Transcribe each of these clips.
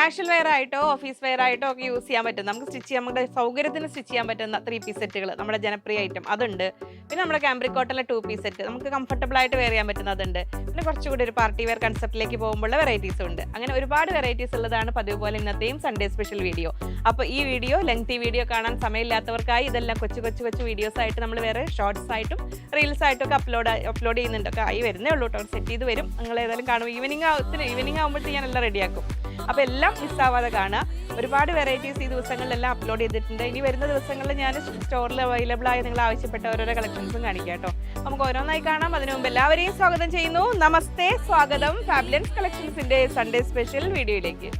Casual wear ആയിട്ടോ office wear ആയിട്ടോ ഒക്കെ യൂസ് ചെയ്യാൻ പറ്റും. നമുക്ക് സ്റ്റിച്ച് ചെയ്യാൻ നമ്മുടെ സൗകര്യത്തിന് സ്റ്റിച്ച് ചെയ്യാൻ പറ്റുന്ന ത്രീ പീസ് സെറ്റുകൾ നമ്മുടെ ജനപ്രിയ ഐറ്റം അതുണ്ട്. പിന്നെ നമ്മുടെ കാംബ്രിക് കോട്ടണിലെ ടു പീസ് സെറ്റ് നമുക്ക് കംഫർട്ടബിൾ ആയിട്ട് വെയർ ചെയ്യാൻ പറ്റുന്നതുണ്ട് പിന്നെ കുറച്ചുകൂടി ഒരു പാർട്ടി വെയർ കൺസെപ്റ്റിലേക്ക് പോകുമ്പോൾ വെറൈറ്റീസ് ഉണ്ട്. അങ്ങനെ ഒരുപാട് വെറൈറ്റീസ് ഉള്ളതാണ് പതിവ് പോലെ ഇന്നത്തെയും സൺഡേ സ്പെഷ്യൽ വീഡിയോ അപ്പോൾ ഈ വീഡിയോ ലെങ്തി വീഡിയോ കാണാൻ സമയമില്ലാത്തവർക്കായി ഇതെല്ലാം കൊച്ചു കൊച്ചു കൊച്ചു വീഡിയോസ് ആയിട്ട് നമ്മൾ വേറെ ഷോർട്സ് ആയിട്ടും റീൽസ് ആയിട്ടും ഒക്കെ അപ്ലോഡ് അപ്ലോഡ് ചെയ്യുന്നുണ്ട്. ഒക്കെ ആയി വരുന്നേ ഉള്ളൂ കേട്ടോ. സെറ്റ് ചെയ്ത് വരും. നിങ്ങൾ ഏതായാലും കാണും. ഈവനിങ് ആവത്തിന് ഈവനിങ് ആകുമ്പോഴത്തേക്ക് ഞാൻ എല്ലാം റെഡിയാക്കും അപ്പോൾ എല്ലാം മിസ്സാവാതെ കാണുക ഒരുപാട് വെറൈറ്റീസ് ഈ ദിവസങ്ങളിലെല്ലാം അപ്ലോഡ് ചെയ്തിട്ടുണ്ട്. ഇനി വരുന്ന ദിവസങ്ങളിൽ ഞാൻ സ്റ്റോറിൽ അവൈലബിൾ ആയി നിങ്ങൾ ആവശ്യപ്പെട്ട ഓരോരോ കളക്ഷൻസും കാണിക്കാം കേട്ടോ. നമുക്ക് ഓരോന്നായി കാണാം. അതിനു മുമ്പ് എല്ലാവരെയും സ്വാഗതം ചെയ്യുന്നു. നമസ്തേ. സ്വാഗതം. ഫാബുലൻസ് കളക്ഷൻസിന്റെ സൺഡേ സ്പെഷ്യൽ വീഡിയോയിലേക്ക്.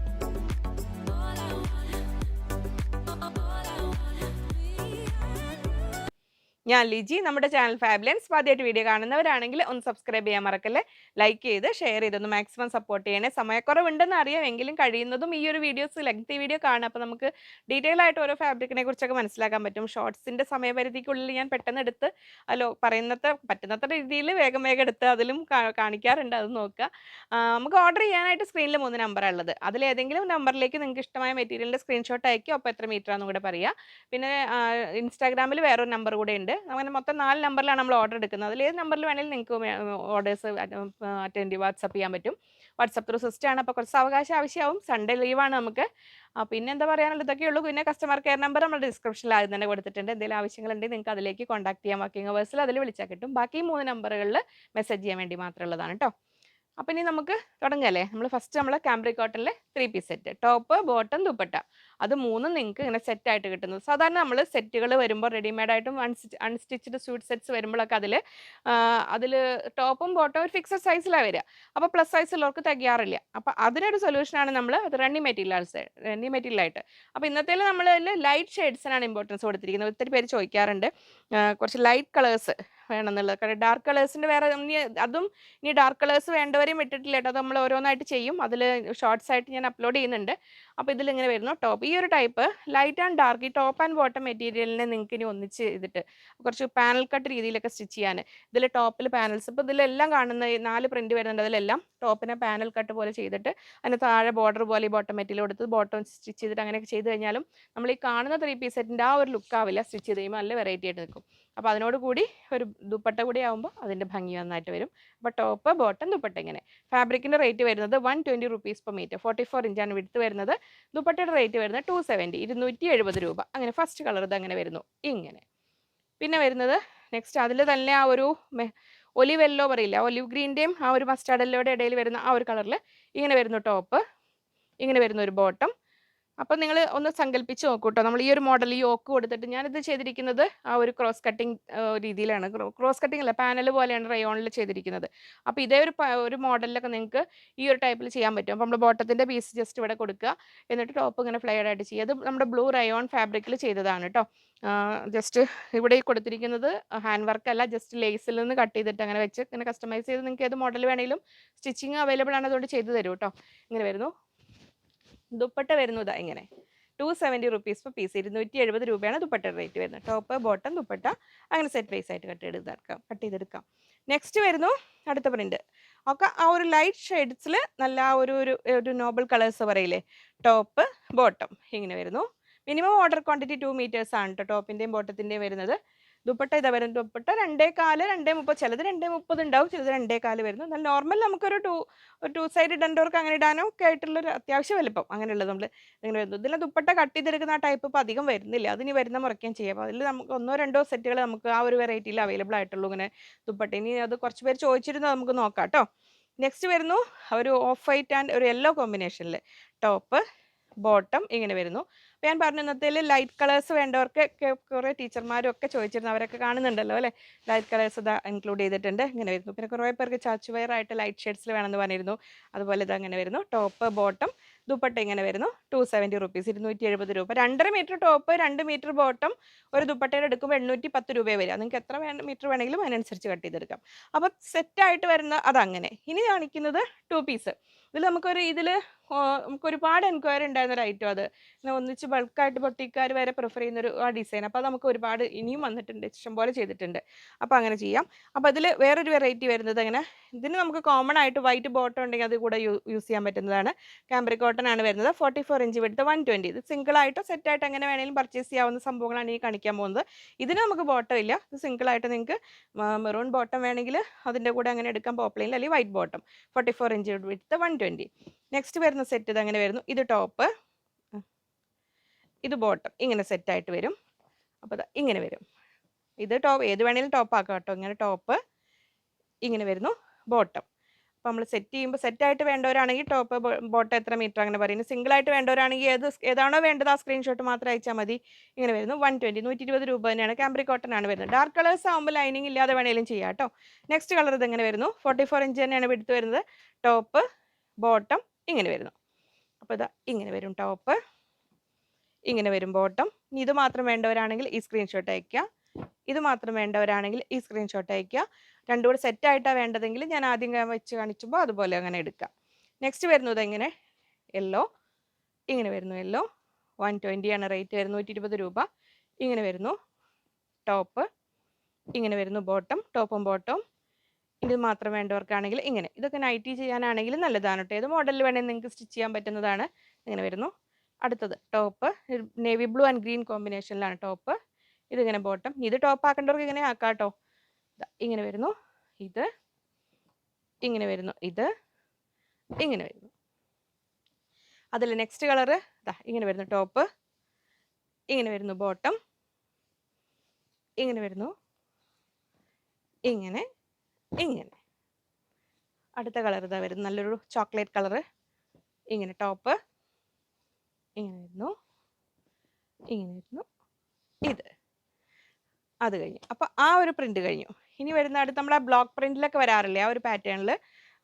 ഞാൻ ലിജി. നമ്മുടെ ചാനൽ ഫാബിലൻസ് ആദ്യമായിട്ട് വീഡിയോ കാണുന്നവരാണെങ്കിൽ ഒന്ന് സബ്സ്ക്രൈബ് ചെയ്യാൻ മറക്കല്ലേ. ലൈക്ക് ചെയ്ത് ഷെയർ ചെയ്തൊന്ന് മാക്സിമം സപ്പോർട്ട് ചെയ്യണേ. സമയക്കുറവുണ്ടെന്ന് അറിയാം എങ്കിലും കഴിയുന്നതും ഈ ഒരു വീഡിയോസ് ലെങ്തി വീഡിയോ കാണാം അപ്പോൾ നമുക്ക് ഡീറ്റെയിൽ ആയിട്ട് ഓരോ ഫാബ്രിക്കിനെ കുറിച്ചൊക്കെ മനസ്സിലാക്കാൻ പറ്റും. ഷോർട്സിന്റെ സമയപരിധിക്കുള്ളിൽ ഞാൻ പെട്ടെന്ന് എടുത്ത് അല്ലോ പറയുന്നത്ര പറ്റുന്നത്ര രീതിയിൽ വേഗം വേഗം എടുത്ത് അതിലും കാണിക്കാറുണ്ട്. അത് നോക്കുക. നമുക്ക് ഓർഡർ ചെയ്യാനായിട്ട് സ്ക്രീനിൽ മൂന്ന് നമ്പറാണ് ഉള്ളത്. അതിലേതെങ്കിലും നമ്പറിലേക്ക് നിങ്ങൾക്ക് ഇഷ്ടമായ മെറ്റീരിയലിന്റെ സ്ക്രീൻഷോട്ട് അയക്കുക. അപ്പോൾ എത്ര മീറ്റർ ആണെന്നും കൂടെ പറയുക പിന്നെ ഇൻസ്റ്റാഗ്രാമിൽ വേറൊരു നമ്പർ കൂടെ ഉണ്ട്. അങ്ങനെ മൊത്തം നാല് നമ്പറിലാണ് നമ്മൾ ഓർഡർ എടുക്കുന്നത്. അതിൽ ഏത് നമ്പറിൽ വേണമെങ്കിലും നിങ്ങൾക്ക് ഓർഡേഴ്സ് അറ്റൻഡ് വാട്സപ്പ് ചെയ്യാൻ പറ്റും. വാട്സപ്പ് ത്രൂ സിസ്റ്റം ആണ്. അപ്പോൾ കുറച്ച് അവകാശം ആവശ്യമാവും. സൺഡേ ലീവാണ് നമുക്ക്. പിന്നെ എന്താ പറയാനുള്ളത്? ഇതൊക്കെ ഉള്ളൂ. പിന്നെ കസ്റ്റമർ കെയർ നമ്പർ നമ്മൾ ഡിസ്ക്രിപ്ഷനിൽ ആദ്യം തന്നെ കൊടുത്തിട്ടുണ്ട്. എന്തെങ്കിലും ആവശ്യങ്ങളുണ്ടെങ്കിൽ നിങ്ങൾക്ക് അതിലേക്ക് കോൺടാക്ട് ചെയ്യാം. വർക്കിംഗ് അവേഴ്സിൽ അതിൽ വിളിച്ചാൽ കിട്ടും. ബാക്കി മൂന്ന് നമ്പറുകളിൽ മെസ്സേജ് ചെയ്യാൻ വേണ്ടി മാത്രമുള്ളതാണ് കേട്ടോ അപ്പം ഇനി നമുക്ക് തുടങ്ങല്ലേ നമ്മൾ ഫസ്റ്റ് നമ്മൾ cambric കോട്ടണിലെ three piece set top bottom dupatta. അത് മൂന്നും നിങ്ങൾക്ക് ഇങ്ങനെ സെറ്റായിട്ട് കിട്ടുന്നത്. സാധാരണ നമ്മൾ സെറ്റുകൾ വരുമ്പോൾ റെഡിമെയ്ഡ് ആയിട്ടും അൺസ്റ്റിച്ച് അൺസ്റ്റിച്ച്ഡ് സ്യൂട്ട് സെറ്റ്സ് വരുമ്പോഴൊക്കെ അതിൽ അതിൽ ടോപ്പും ബോട്ടവും ഒരു ഫിക്സഡ് സൈസിലാണ് വരിക അപ്പോൾ പ്ലസ് സൈസ് ഉള്ളവർക്ക് തികയാറില്ല. അപ്പോൾ അതിനൊരു സൊല്യൂഷനാണ് നമ്മൾ റണ്ണി മെറ്റീരിയൽസ് റണ്ണി മെറ്റീരിയലായിട്ട് അപ്പോൾ ഇന്നത്തെ നമ്മൾ ലൈറ്റ് ഷെയ്ഡ്സിനാണ് ഇമ്പോർട്ടൻസ് കൊടുത്തിരിക്കുന്നത്. ഒത്തിരി പേര് ചോദിക്കാറുണ്ട്. കുറച്ച് ലൈറ്റ് കളേഴ്സ് വേണമെന്നുള്ളത്. കാരണം ഡാർക്ക് കളേഴ്സിന്റെ വേറെ അതും ഇനി ഡാർക്ക് കളേഴ്സ് വേണ്ടവരെയും ഇട്ടിട്ടില്ല കേട്ടോ. അത് നമ്മൾ ഓരോന്നായിട്ട് ചെയ്യും. അതിൽ ഷോർട്സ് ആയിട്ട് ഞാൻ അപ്ലോഡ് ചെയ്യുന്നുണ്ട്. അപ്പോൾ ഇതിൽ ഇങ്ങനെ വരുന്നു ടോപ്പ് ഈ ഒരു ടൈപ്പ് ലൈറ്റ് ആൻഡ് ഡാർക്ക് ഈ ടോപ്പ് ആൻഡ് ബോട്ടം മെറ്റീരിയലിനെ നിങ്ങൾക്ക് ഇനി ഒന്നിച്ച് ചെയ്തിട്ട് കുറച്ച് പാനൽ കട്ട് രീതിയിലൊക്കെ സ്റ്റിച്ച് ചെയ്യാൻ. ഇതിൽ ടോപ്പിൽ പാനൽസ് ഇപ്പോൾ ഇതിലെല്ലാം കാണുന്ന നാല് പ്രിന്റ് വരുന്നുണ്ട്. അതിലെല്ലാം ടോപ്പിനെ പാനൽ കട്ട് പോലെ ചെയ്തിട്ട് അതിന് താഴെ ബോർഡർ പോലെ ഈ ബോട്ടം മെറ്റീരിയൽ കൊടുത്ത് ബോട്ടം സ്റ്റിച്ച് ചെയ്തിട്ട് അങ്ങനെയൊക്കെ ചെയ്ത് കഴിഞ്ഞാലും നമ്മൾ ഈ കാണുന്ന ത്രീ പീസ് സെറ്റിന്റെ ആ ഒരു ലുക്ക് ആവില്ല. സ്റ്റിച്ച് ചെയ്ത് കഴിയുമ്പോൾ നല്ല വെറൈറ്റി ആയിട്ട് നിൽക്കും. അപ്പോൾ അതിനോട് കൂടി ഒരു ദുപ്പട്ട കൂടി ആകുമ്പോൾ അതിന്റെ ഭംഗി നന്നായിട്ട് വരും. അപ്പോൾ ടോപ്പ് ബോട്ടം ദുപ്പട്ട ഇങ്ങനെ. ഫാബ്രിക്കിന്റെ റേറ്റ് വരുന്നത് one twenty rupees per metre forty four ഇഞ്ചാണ് വിടുത്ത് വരുന്നത്. ദുപ്പട്ടയുടെ റേറ്റ് വരുന്നത് ടു സെവന്റി ഇരുന്നൂറ്റി എഴുപത് രൂപ. അങ്ങനെ ഫസ്റ്റ് കളർ ഇത് അങ്ങനെ വരുന്നു. ഇങ്ങനെ. പിന്നെ വരുന്നത് നെക്സ്റ്റ് അതിൽ തന്നെ ആ ഒരു ഒലിവ് എല്ലോ പറയില്ല? ഒലിവ് ഗ്രീന്റെയും ആ ഒരു മസ്റ്റാർഡ് എല്ലോയുടെ ഇടയിൽ വരുന്ന ആ ഒരു കളറിൽ ഇങ്ങനെ വരുന്നു ടോപ്പ് ഇങ്ങനെ വരുന്ന ഒരു ബോട്ടം അപ്പം നിങ്ങൾ ഒന്ന് സങ്കല്പിച്ച് നോക്കൂ കേട്ടോ നമ്മൾ ഈ ഒരു മോഡൽ ഈ ഓക്ക് കൊടുത്തിട്ട് ഞാനിത് ചെയ്തിരിക്കുന്നത് ആ ഒരു ക്രോസ് കട്ടിങ് രീതിയിലാണ്. ക്രോസ് കട്ടിങ് അല്ല പാനൽ പോലെയാണ് റയോണിൽ ചെയ്തിരിക്കുന്നത്. അപ്പോൾ ഇതേ ഒരു ഒരു മോഡലിലൊക്കെ നിങ്ങൾക്ക് ഈ ഒരു ടൈപ്പിൽ ചെയ്യാൻ പറ്റും. അപ്പോൾ നമ്മൾ ബോട്ടത്തിന്റെ പീസ് ജസ്റ്റ് ഇവിടെ കൊടുക്കുക എന്നിട്ട് ടോപ്പ് ഇങ്ങനെ ഫ്ലെയർഡ് ആയിട്ട് ചെയ്യുക. അത് നമ്മുടെ ബ്ലൂ റയോൺ ഫാബ്രിക്കിൽ ചെയ്തതാണ് കേട്ടോ ജസ്റ്റ് ഇവിടെ കൊടുത്തിരിക്കുന്നത് ഹാൻഡ് വർക്ക് അല്ല ജസ്റ്റ് ലേസിൽ നിന്ന് കട്ട് ചെയ്തിട്ട് അങ്ങനെ വെച്ച് ഇങ്ങനെ കസ്റ്റമൈസ് ചെയ്ത് നിങ്ങൾക്ക് ഏത് മോഡൽ വേണമെങ്കിലും സ്റ്റിച്ചിങ് അവൈലബിൾ ആണ്. അതുകൊണ്ട് ചെയ്തു തരും കേട്ടോ ഇങ്ങനെ വരുന്നു. ദുപ്പട്ട വരുന്നു ഇതാ ഇങ്ങനെ. Two seventy rupees per piece ഇരുന്നൂറ്റി എഴുപത് രൂപയാണ് ദുപ്പട്ട റേറ്റ് വരുന്നത്. Top bottom dupatta. അങ്ങനെ സെറ്റ് വൈസ് ആയിട്ട് കട്ട് ചെയ്തെടുക്കാം. കട്ട് ചെയ്തെടുക്കാം. നെക്സ്റ്റ് വരുന്നു അടുത്ത പ്രിന്റ് ഒക്കെ ആ ഒരു ലൈറ്റ് ഷെയ്ഡ്സിൽ നല്ല ആ ഒരു ഒരു നോബൽ കളേഴ്സ് പറയില്ലേ? ടോപ്പ് ബോട്ടം ഇങ്ങനെ വരുന്നു. Minimum order quantity two metres ആണ് കേട്ടോ ടോപ്പിന്റെയും ബോട്ടത്തിന്റെയും വരുന്നത്. ദുപ്പട്ട ഇതാ വരുന്നത്. ദുപ്പട്ട രണ്ടേ കാൽ രണ്ടേ മുപ്പത്. ചിലത് രണ്ടേ മുപ്പത് ഉണ്ടാവും ചിലത് രണ്ടേ കാൽ വരുന്നു. എന്നാൽ നോർമൽ നമുക്കൊരു ടു ഒരു ടു സൈഡ് ഇടേണ്ടവർക്ക് അങ്ങനെ ഇടാനോ ഒക്കെ ആയിട്ടുള്ള ഒരു അത്യാവശ്യം വലുപ്പം അങ്ങനെയുള്ളത് നമ്മൾ ഇങ്ങനെ വരുന്നു. ഇതിൽ ദുപ്പട്ട കട്ട് ചെയ്തെടുക്കുന്ന ആ ടൈപ്പ് ഇപ്പോൾ അധികം വരുന്നില്ല. അതിനി വരുന്ന മുറയ്ക്കുകയും ചെയ്യാം. അപ്പോൾ അതിൽ നമുക്ക് ഒന്നോ രണ്ടോ സെറ്റുകൾ നമുക്ക് ആ ഒരു വെറൈറ്റിയിൽ അവൈലബിൾ ആയിട്ടുള്ളൂ ഇങ്ങനെ ദുപ്പട്ട. ഇനി അത് കുറച്ച് പേര് ചോദിച്ചിരുന്നു നമുക്ക് നോക്കാം കേട്ടോ. നെക്സ്റ്റ് വരുന്നു ഒരു ഓഫ് വൈറ്റ് ആൻഡ് ഒരു യെല്ലോ കോമ്പിനേഷനിൽ ടോപ്പ് ബോട്ടം ഇങ്ങനെ വരുന്നു. ഞാൻ പറഞ്ഞു ലൈറ്റ് കളേഴ്സ് വേണ്ടവർക്ക് കുറേ ടീച്ചർമാരും ഒക്കെ ചോദിച്ചിരുന്നു. അവരൊക്കെ കാണുന്നുണ്ടല്ലോ അല്ലേ? ലൈറ്റ് കളേഴ്സ് ഇതാ ഇൻക്ലൂഡ് ചെയ്തിട്ടുണ്ട്. ഇങ്ങനെ വരുന്നു. പിന്നെ കുറേ പേർക്ക് ചാച്ചു വയർ ആയിട്ട് ലൈറ്റ് ഷെയ്ഡ്സിൽ വേണമെന്ന് പറഞ്ഞിരുന്നു. അതുപോലെ ഇത് അങ്ങനെ വരുന്നു. ടോപ്പ് ബോട്ടം ദുപ്പട്ട ഇങ്ങനെ വരുന്നു. ടു സെവന്റി റുപ്പീസ് ഇരുന്നൂറ്റി എഴുപത് രൂപ. രണ്ടര മീറ്റർ ടോപ്പ് രണ്ട് മീറ്റർ ബോട്ടം ഒരു ദുപ്പട്ടയുടെ എടുക്കുമ്പോൾ എണ്ണൂറ്റി പത്ത് രൂപയെ വരിക നിങ്ങൾക്ക് എത്ര വേണ്ട മീറ്റർ വേണമെങ്കിലും അതിനനുസരിച്ച് കട്ട് ചെയ്തെടുക്കാം. അപ്പോൾ സെറ്റായിട്ട് വരുന്ന അതങ്ങനെ. ഇനി കാണിക്കുന്നത് ടു പീസ് ഇതിൽ നമുക്കൊരു ഇതിൽ നമുക്ക് ഒരുപാട് എൻക്വയറി ഉണ്ടായിരുന്ന ഒരു ഐറ്റം അത്. ഒന്നിച്ച് ബൾക്കായിട്ട് പൊട്ടിക്കാർ വരെ പ്രിഫർ ചെയ്യുന്ന ഒരു ആ ഡിസൈൻ അപ്പോൾ നമുക്ക് ഒരുപാട് ഇനിയും വന്നിട്ടുണ്ട് ഇഷ്ടം പോലെ ചെയ്തിട്ടുണ്ട്. അപ്പോൾ അങ്ങനെ ചെയ്യാം. അപ്പോൾ അതിൽ വേറൊരു വെറൈറ്റി വരുന്നത് അങ്ങനെ ഇതിന് നമുക്ക് കോമൺ ആയിട്ട് വൈറ്റ് ബോട്ടം ഉണ്ടെങ്കിൽ അത് കൂടെ യൂസ് ചെയ്യാൻ പറ്റുന്നതാണ്. ക്യാമ്പറി കോട്ടൺ ആണ് വരുന്നത്. ഫോർട്ടി ഫോർ ഇഞ്ച് വിടുത്ത് വൺ ട്വന്റി ഇത് സിംഗിൾ ആയിട്ടോ സെറ്റ് ആയിട്ട് എങ്ങനെ വേണമെങ്കിലും പർച്ചേസ് ചെയ്യാവുന്ന സംഭവങ്ങളാണ് ഈ കാണിക്കാൻ പോകുന്നത്. ഇതിന് നമുക്ക് ബോട്ടം ഇല്ല. ഇത് സിംഗിൾ ആയിട്ട് നിങ്ങൾക്ക് മെറൂൺ ബോട്ടം വേണമെങ്കിൽ അതിന്റെ കൂടെ അങ്ങനെ എടുക്കാൻ പോപ്ലൈനിൽ അല്ലെങ്കിൽ white bottom forty four inch വിടുത്ത് വൺ ട്വന്റി നെക്സ്റ്റ് വരുന്ന സെറ്റ് ഇത് അങ്ങനെ വരുന്നു. ഇത് ടോപ്പ് ഇത് ബോട്ടം ഇങ്ങനെ സെറ്റായിട്ട് വരും. അപ്പോൾ ഇങ്ങനെ വരും. ഇത് ടോപ്പ് ഏത് വേണേലും ടോപ്പ് ആക്കാം കേട്ടോ. ഇങ്ങനെ ടോപ്പ് ഇങ്ങനെ വരുന്നു. ബോട്ടം അപ്പോൾ നമ്മൾ സെറ്റ് ചെയ്യുമ്പോൾ സെറ്റായിട്ട് വേണ്ടവരാണെങ്കിൽ ടോപ്പ് ബോട്ടം എത്ര മീറ്റർ അങ്ങനെ പറയുന്നത് സിംഗിൾ ആയിട്ട് വേണ്ടവരാണെങ്കിൽ ഏത് ഏതാണോ വേണ്ടത് ആ സ്ക്രീൻഷോട്ട് മാത്രം അയച്ചാൽ മതി. ഇങ്ങനെ വരുന്നു. വൺ ട്വന്റി നൂറ്റി ഇരുപത് രൂപ തന്നെയാണ്. കാംബ്രി കോട്ടൺ ആണ് വരുന്നത്. ഡാർക്ക് കളേഴ്സ് ആകുമ്പോൾ ലൈനിങ് ഇല്ലാതെ വേണേലും ചെയ്യാം കേട്ടോ. നെക്സ്റ്റ് കളർ ഇത് എങ്ങനെ വരുന്നു. ഫോർട്ടി ഫോർ ഇഞ്ച് തന്നെയാണ് എടുത്ത് വരുന്നത്. ടോപ്പ് ബോട്ടം ഇങ്ങനെ വരുന്നു. അപ്പോൾ ഇതാ ഇങ്ങനെ വരും ടോപ്പ് ഇങ്ങനെ വരും ബോട്ടം ഇനി ഇത് മാത്രം വേണ്ടവരാണെങ്കിൽ ഈ സ്ക്രീൻഷോട്ട് അയക്കുക ഇത് മാത്രം വേണ്ടവരാണെങ്കിൽ ഈ സ്ക്രീൻഷോട്ട് അയക്കുക രണ്ടും കൂടെ സെറ്റ് ആയിട്ടാണ് വേണ്ടതെങ്കിൽ ഞാൻ ആദ്യം വെച്ച് കാണിക്കുമ്പോൾ അതുപോലെ അങ്ങനെ എടുക്കാം നെക്സ്റ്റ് വരുന്നത് എങ്ങനെ? യെല്ലോ ഇങ്ങനെ വരുന്നു യെല്ലോ വൺ ട്വന്റിയാണ് റേറ്റ് വരുന്നത്. നൂറ്റി ഇരുപത് രൂപ. ഇങ്ങനെ വരുന്നു. ടോപ്പ് ഇങ്ങനെ വരുന്നു ബോട്ടം ടോപ്പും ബോട്ടവും ഇത് മാത്രം വേണ്ടവർക്കാണെങ്കിൽ ഇങ്ങനെ. ഇതൊക്കെ നൈറ്റി ചെയ്യാനാണെങ്കിൽ നല്ലതാണ് കേട്ടോ ഏത് മോഡലിൽ വേണമെങ്കിൽ നിങ്ങൾക്ക് സ്റ്റിച്ച് ചെയ്യാൻ പറ്റുന്നതാണ്. ഇങ്ങനെ വരുന്നു. അടുത്തത് top navy blue and green കോമ്പിനേഷനിലാണ് top ഇതിങ്ങനെ ബോട്ടം ഇത് ടോപ്പ് ആക്കേണ്ടവർക്ക് ഇങ്ങനെ ആക്കാം കേട്ടോ ഇങ്ങനെ വരുന്നു. ഇത് ഇങ്ങനെ വരുന്നു. ഇത് ഇങ്ങനെ വരുന്നു. അതിൽ നെക്സ്റ്റ് കളറ് ഇതാ ഇങ്ങനെ വരുന്നു ടോപ്പ് ഇങ്ങനെ വരുന്നു ബോട്ടം ഇങ്ങനെ വരുന്നു. ഇങ്ങനെ ഇങ്ങനെ. അടുത്ത കളർ ഇതാ വരുന്നത്. നല്ലൊരു ചോക്ലേറ്റ് കളറ്. ഇങ്ങനെ ടോപ്പ്. ഇങ്ങനെ വരുന്നു. ഇങ്ങനെ വരുന്നു. ഇത്. അത് കഴിഞ്ഞു. അപ്പോൾ ആ ഒരു പ്രിന്റ് കഴിഞ്ഞു. ഇനി വരുന്ന അടുത്ത് നമ്മൾ ആ ബ്ലോക്ക് പ്രിന്റിലൊക്കെ വരാറില്ലേ? ആ ഒരു പാറ്റേണിൽ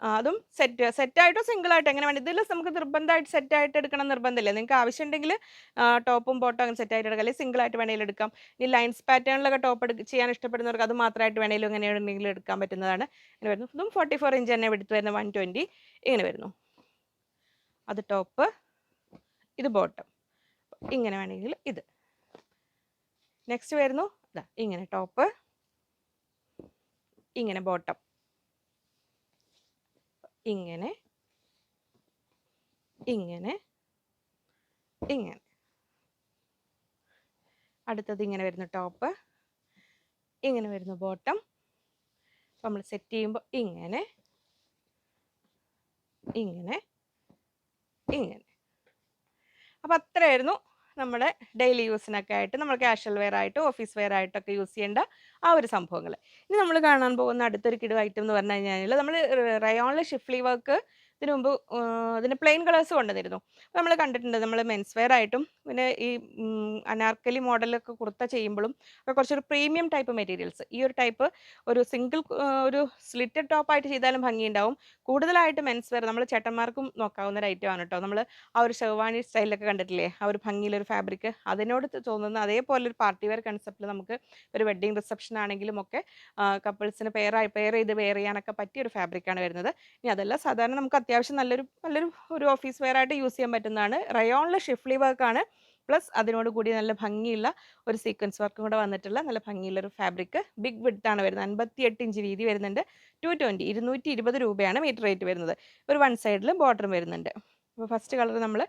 അതും സെറ്റ് സെറ്റായിട്ടോ സിംഗിൾ ആയിട്ടോ എങ്ങനെ വേണം. ഇതിൽ നമുക്ക് നിർബന്ധമായിട്ട് സെറ്റായിട്ട് എടുക്കണം നിർബന്ധമില്ല. നിങ്ങൾക്ക് ആവശ്യമുണ്ടെങ്കിൽ ടോപ്പും ബോട്ടും അങ്ങനെ സെറ്റായിട്ട് എടുക്കാം. അല്ലെങ്കിൽ സിംഗിൾ ആയിട്ട് വേണമെങ്കിലും എടുക്കാം. ഇനി ലൈൻസ് പാറ്റേണിലൊക്കെ ടോപ്പ് ചെയ്യാൻ ഇഷ്ടപ്പെടുന്നവർക്ക് അത് മാത്രമായിട്ട് വേണമെങ്കിലും എങ്ങനെ എടുക്കാൻ പറ്റുന്നതാണ്. ഇങ്ങനെ വരുന്നു. ഇതും ഫോർട്ടി ഫോർ ഇഞ്ച് തന്നെ എടുത്ത് വരുന്ന വൺ ട്വന്റി ഇങ്ങനെ വരുന്നു. അത് ടോപ്പ് ഇത് ബോട്ടം ഇങ്ങനെ വേണമെങ്കിൽ ഇത്. നെക്സ്റ്റ് വരുന്നു. ഇതാ ഇങ്ങനെ ടോപ്പ് ഇങ്ങനെ ബോട്ടം ഇങ്ങനെ ഇങ്ങനെ ഇങ്ങനെ. അടുത്തത് ഇങ്ങനെ വരുന്നു ടോപ്പ് ഇങ്ങനെ വരുന്നു ബോട്ടം നമ്മൾ സെറ്റ് ചെയ്യുമ്പോൾ ഇങ്ങനെ ഇങ്ങനെ ഇങ്ങനെ. അപ്പോൾ അത്രയായിരുന്നു നമ്മുടെ ഡെയിലി യൂസിനൊക്കെ ആയിട്ട് നമ്മൾ കാഷ്വൽ വെയർ ആയിട്ട് ഓഫീസ് വെയർ ആയിട്ടൊക്കെ യൂസ് ചെയ്യേണ്ട ആ ഒരു സംഭവങ്ങൾ. ഇനി നമ്മൾ കാണാൻ പോകുന്ന അടുത്തൊരു കിടു ഐറ്റം എന്ന് പറഞ്ഞു കഴിഞ്ഞാൽ നമ്മൾ റയോണിൽ ഷിഫ്ലി വർക്ക് ഇതിനു മുമ്പ് അതിന് പ്ലെയിൻ കളേഴ്സ് കൊണ്ടുവന്നിരുന്നു. നമ്മൾ കണ്ടിട്ടുണ്ട് നമ്മൾ മെൻസ് വെയർ ആയിട്ടും പിന്നെ ഈ അനാർക്കലി മോഡലൊക്കെ കുർത്ത ചെയ്യുമ്പോഴും ഒക്കെ കുറച്ചൊരു പ്രീമിയം ടൈപ്പ് മെറ്റീരിയൽസ് ഈ ഒരു ടൈപ്പ് ഒരു സിംഗിൾ ഒരു സ്ലിറ്റഡ് ടോപ്പായിട്ട് ചെയ്താലും ഭംഗിയുണ്ടാവും. കൂടുതലായിട്ട് മെൻസ് വെയർ നമ്മൾ ചേട്ടന്മാർക്കും നോക്കാവുന്ന ഒരു ഐറ്റം ആണ് കേട്ടോ നമ്മൾ ആ ഒരു ഷെർവാണി സ്റ്റൈലൊക്കെ കണ്ടിട്ടില്ലേ? ആ ഒരു ഭംഗിയിലൊരു ഫാബ്രിക് അതിനോട് തോന്നുന്ന അതേപോലെ ഒരു പാർട്ടി വെയർ കൺസെപ്റ്റിൽ നമുക്ക് ഒരു വെഡ്ഡിങ് റിസപ്ഷൻ ആണെങ്കിലും ഒക്കെ കപ്പിൾസിന് പെയറായി പെയർ ചെയ്ത് വെയർ ചെയ്യാനൊക്കെ പറ്റിയ ഒരു ഫാബ്രിക്കാണ് വരുന്നത്. ഇനി അതെല്ലാം സാധാരണ നമുക്ക് അത്യാവശ്യം നല്ലൊരു നല്ലൊരു ഒരു ഓഫീസ് വെയർ ആയിട്ട് യൂസ് ചെയ്യാൻ പറ്റുന്നതാണ്. റയോണിലെ ഷിഫ്ലി വർക്കാണ് പ്ലസ് അതിനോട് കൂടി നല്ല ഭംഗിയുള്ള ഒരു സീക്വൻസ് വർക്കും കൂടെ വന്നിട്ടുള്ള നല്ല ഭംഗിയുള്ള ഒരു ഫാബ്രിക് ബിഗ് വിഡ്ത്ത് ആണ് വരുന്നത്. അൻപത്തി എട്ട് ഇഞ്ച് വീതി വരുന്നുണ്ട്. ടു ട്വന്റി ഇരുന്നൂറ്റി ഇരുപത് രൂപയാണ് മീറ്റർ റേറ്റ് വരുന്നത്. ഒരു വൺ സൈഡിലും ബോർഡറും വരുന്നുണ്ട്. അപ്പോൾ ഫസ്റ്റ് കളർ നമ്മൾ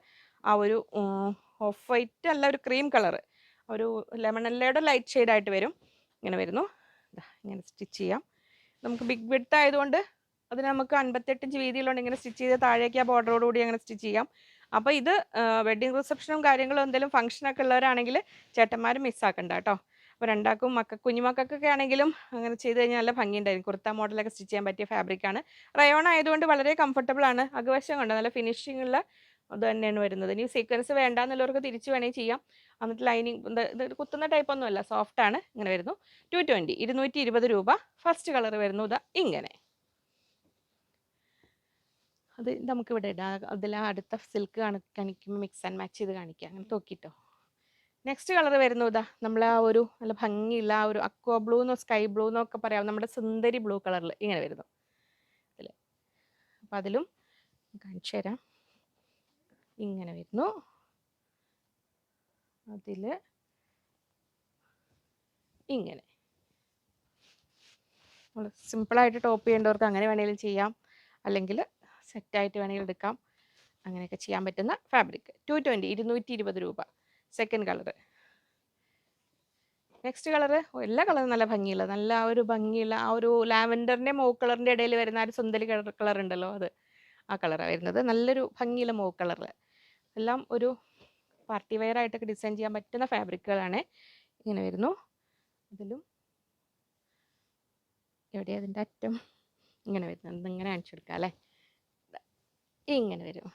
ആ ഒരു ഓഫ് വൈറ്റ് അല്ല ഒരു ക്രീം കളർ ഒരു ലെമൺ എല്ലയുടെ ലൈറ്റ് ഷെയ്ഡായിട്ട് വരും. ഇങ്ങനെ വരുന്നു. ഇങ്ങനെ സ്റ്റിച്ച് ചെയ്യാം. നമുക്ക് ബിഗ് വിഡ്ത്ത് ആയതുകൊണ്ട് അതിന് നമുക്ക് അൻപത്തെട്ട് ഇഞ്ച് വീതിയിലുണ്ട് ഇങ്ങനെ സ്റ്റിച്ച് ചെയ്ത് താഴേക്ക് ആ ബോർഡറോട് കൂടി അങ്ങനെ സ്റ്റിച്ച് ചെയ്യാം. അപ്പോൾ ഇത് വെഡ്ഡിങ് റിസപ്ഷനും കാര്യങ്ങളും എന്തെങ്കിലും ഫംഗ്ഷനൊക്കെ ഉള്ളവരാണെങ്കിൽ ചേട്ടന്മാർ മിസ്സാക്കണ്ട കേട്ടോ. അപ്പോൾ രണ്ടാക്കും മക്ക കുഞ്ഞുമക്കൾക്കൊക്കെ ആണെങ്കിലും അങ്ങനെ ചെയ്ത് കഴിഞ്ഞാൽ നല്ല ഭംഗിയുണ്ടായിരിക്കും കുർത്ത മോഡലൊക്കെ സ്റ്റിച്ച് ചെയ്യാൻ പറ്റിയ ഫാബ്രിക്കാണ് റയോൺ ആയതുകൊണ്ട് വളരെ കംഫർട്ടബിൾ ആണ്. അകവശം കൊണ്ട്? നല്ല ഫിനിഷിംഗ് ഉള്ള അത് തന്നെയാണ് വരുന്നത്. ഇനി സീക്വൻസ് വേണ്ട എന്നുള്ളവർക്ക് തിരിച്ച് വേണമെങ്കിൽ ചെയ്യാം. എന്നിട്ട് ലൈനിങ് ഇത് കുത്തുന്ന ടൈപ്പ് ഒന്നുമല്ല സോഫ്റ്റ് ആണ്. ഇങ്ങനെ വരുന്നു. ടു ട്വന്റി ഇരുന്നൂറ്റി ഇരുപത് രൂപ. ഫസ്റ്റ് കളർ വരുന്നു. ഇതാ ഇങ്ങനെ. അത് നമുക്കിവിടെ ഇടാം. അതിൽ അടുത്ത സിൽക്ക് കാണിക്കുമ്പോൾ മിക്സ് ആൻഡ് മാച്ച് ചെയ്ത് കാണിക്കാം. അങ്ങനെ നോക്കിട്ടോ. നെക്സ്റ്റ് കളർ വരുന്നു ഇതാ നമ്മൾ ആ ഒരു നല്ല ഭംഗിയുള്ള ആ ഒരു അക്വ ബ്ലൂ എന്നോ സ്കൈ ബ്ലൂ എന്നൊക്കെ പറയാം. നമ്മുടെ സുന്ദരി ബ്ലൂ കളറിൽ ഇങ്ങനെ വരുന്നു. ഇതിൽ അപ്പം അതിലും കാണിച്ചു തരാം. ഇങ്ങനെ വരുന്നു. അതിൽ ഇങ്ങനെ. നമ്മൾ സിമ്പിളായിട്ട് ടോപ്പ് ചെയ്യേണ്ടവർക്ക് അങ്ങനെ വേണമെങ്കിലും ചെയ്യാം. അല്ലെങ്കിൽ സെറ്റായിട്ട് വേണമെങ്കിൽ എടുക്കാം. അങ്ങനെയൊക്കെ ചെയ്യാൻ പറ്റുന്ന ഫാബ്രിക് ടു ട്വന്റി ഇരുന്നൂറ്റി ഇരുപത് രൂപ സെക്കൻഡ് കളറ് നെക്സ്റ്റ് കളറ് എല്ലാ കളറും നല്ല ഭംഗിയുള്ള നല്ല ആ ഒരു ഭംഗിയുള്ള ആ ഒരു ലാവൻഡറിന്റെ മോ കളറിന്റെ ഇടയിൽ വരുന്ന ആ ഒരു സുന്ദരി കളർ കളർ ഉണ്ടല്ലോ അത്. ആ കളറാണ് വരുന്നത്. നല്ലൊരു ഭംഗിയുള്ള മോ കളറ് എല്ലാം ഒരു പാർട്ടി വെയർ ആയിട്ടൊക്കെ ഡിസൈൻ ചെയ്യാൻ പറ്റുന്ന ഫാബ്രിക്കുകളാണ് ഇങ്ങനെ വരുന്നു. ഇതിലും എവിടെയാ അതിന്റെ അറ്റം? ഇങ്ങനെ വരുന്നത് ഇങ്ങനെ കാണിച്ചു കൊടുക്കാം അല്ലേ? ഇങ്ങനെ വരും.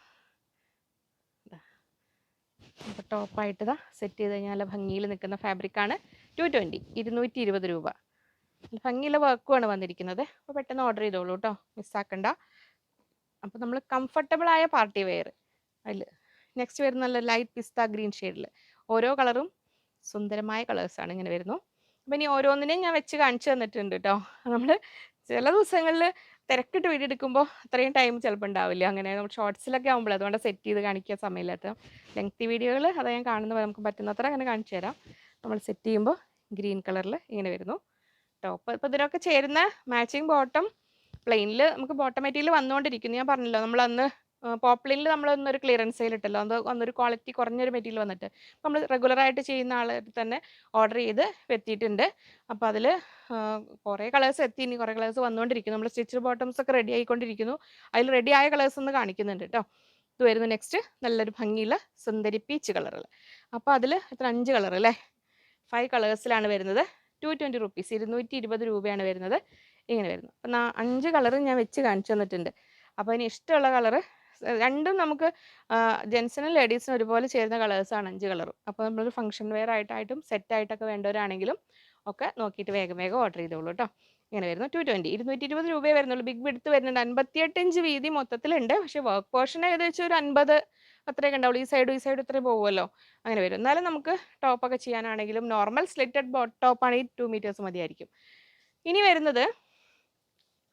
അപ്പോൾ ടോപ്പായിട്ട് ഇതാ സെറ്റ് ചെയ്ത് കഴിഞ്ഞാൽ നല്ല ഭംഗിയിൽ നിൽക്കുന്ന ഫാബ്രിക്കാണ് ടു ട്വന്റി ഇരുന്നൂറ്റി ഇരുപത് രൂപ. ഭംഗിയുള്ള വർക്കുമാണ് വന്നിരിക്കുന്നത്. അപ്പോൾ പെട്ടെന്ന് ഓർഡർ ചെയ്തോളൂ കേട്ടോ മിസ്സാക്കണ്ട അപ്പോൾ നമ്മൾ കംഫർട്ടബിൾ ആയ പാർട്ടി വെയർ അതിൽ നെക്സ്റ്റ് വരുന്ന നല്ല ലൈറ്റ് പിസ്ത ഗ്രീൻ ഷെയ്ഡിൽ ഓരോ കളറും സുന്ദരമായ കളേഴ്സാണ് ഇങ്ങനെ വരുന്നു. അപ്പം ഇനി ഓരോന്നിനെയും ഞാൻ വെച്ച് കാണിച്ചു തന്നിട്ടുണ്ട് കേട്ടോ നമ്മൾ ചില ദിവസങ്ങളിൽ തിരക്കിട്ട് വീഡിയോ എടുക്കുമ്പോൾ അത്രയും ടൈം ചിലപ്പോൾ ഉണ്ടാവില്ല അങ്ങനെ നമ്മൾ ഷോർട്സിലൊക്കെ ആകുമ്പോൾ അതുകൊണ്ട് സെറ്റ് ചെയ്ത് കാണിക്കാൻ സമയമില്ലാത്ത ലെങ്തി വീഡിയോകൾ അത് ഞാൻ കാണുന്ന നമുക്ക് പറ്റുന്നത്ര അങ്ങനെ കാണിച്ചു തരാം. നമ്മൾ സെറ്റ് ചെയ്യുമ്പോൾ ഗ്രീൻ കളറിൽ ഇങ്ങനെ വരുന്നു. ടോപ്പ് ഇപ്പോൾ ഇതിനൊക്കെ ചേരുന്ന മാച്ചിങ് ബോട്ടം പ്ലെയിനിൽ നമുക്ക് ബോട്ടം മെറ്റീരിയൽ വന്നുകൊണ്ടിരിക്കുന്നു ഞാൻ പറഞ്ഞല്ലോ നമ്മൾ അന്ന് പോപ്ലിനിൽ നമ്മൾ ഒന്നൊരു ക്ലിയറൻസ് സെയിൽ ഇട്ടല്ലോ അത് അന്നൊരു ക്വാളിറ്റി കുറഞ്ഞൊരു മെറ്റീരിയൽ വന്നിട്ട്. നമ്മൾ റെഗുലറായിട്ട് ചെയ്യുന്ന ആൾ തന്നെ ഓർഡർ ചെയ്ത് എത്തിയിട്ടുണ്ട് അപ്പോൾ അതിൽ കുറേ കളേഴ്സ് എത്തി. ഇനി കുറേ കളേഴ്സ് വന്നുകൊണ്ടിരിക്കുന്നു നമ്മൾ സ്റ്റിച്ച് ബോട്ടംസ് ഒക്കെ റെഡി ആയിക്കൊണ്ടിരിക്കുന്നു. അതിൽ റെഡി ആയ കളേഴ്സ് ഒന്ന് കാണിക്കുന്നുണ്ട് കേട്ടോ. ഇത് വരുന്നു നെക്സ്റ്റ്. നല്ലൊരു ഭംഗിയുള്ള സുന്ദരി പീച്ച് കളറുകൾ അപ്പോൾ അതിൽ എത്ര? അഞ്ച് കളർ അല്ലേ? ഫൈവ് കളേഴ്സിലാണ് വരുന്നത്. Two twenty rupees. ഇരുന്നൂറ്റി ഇരുപത് രൂപയാണ് വരുന്നത്. ഇങ്ങനെ വരുന്നു. അപ്പം അഞ്ച് കളറ് ഞാൻ വെച്ച് കാണിച്ചു തന്നിട്ടുണ്ട്. അപ്പോൾ ഇനി ഇഷ്ടമുള്ള കളറ് രണ്ടും നമുക്ക് ജെൻസിനും ലേഡീസിനും ഒരുപോലെ ചേരുന്ന കളേഴ്സാണ് അഞ്ച് കളറും അപ്പോൾ നമ്മളൊരു ഫംഗ്ഷൻ വെയർ ആയിട്ടായിട്ടും സെറ്റ് ആയിട്ടൊക്കെ വേണ്ടവരാണെങ്കിലും ഒക്കെ നോക്കിയിട്ട് വേഗം വേഗം ഓർഡർ ചെയ്തോളൂ കേട്ടോ. ഇങ്ങനെ വരുന്നു. Two twenty. ഇരുന്നൂറ്റി ഇരുപത് രൂപയെ വരുന്നുള്ളൂ. ബിഗ് വിടുത്ത് വരുന്നുണ്ട്. അൻപത്തിയെട്ട് ഇഞ്ച് വീതി മൊത്തത്തിലുണ്ട്. പക്ഷേ വർക്ക് പോർഷൻ ഏകദേശം ഒരു അൻപത് അത്രയൊക്കെ ഉണ്ടാവുള്ളൂ. ഈ സൈഡും ഈ സൈഡും ഇത്രയും പോകുമല്ലോ അങ്ങനെ വരും. എന്നാലും നമുക്ക് ടോപ്പൊക്കെ ചെയ്യാനാണെങ്കിലും നോർമൽ സ്ലിറ്റഡ് ടോപ്പാണെങ്കിൽ ടു മീറ്റേഴ്സ് മതിയായിരിക്കും. ഇനി വരുന്നത്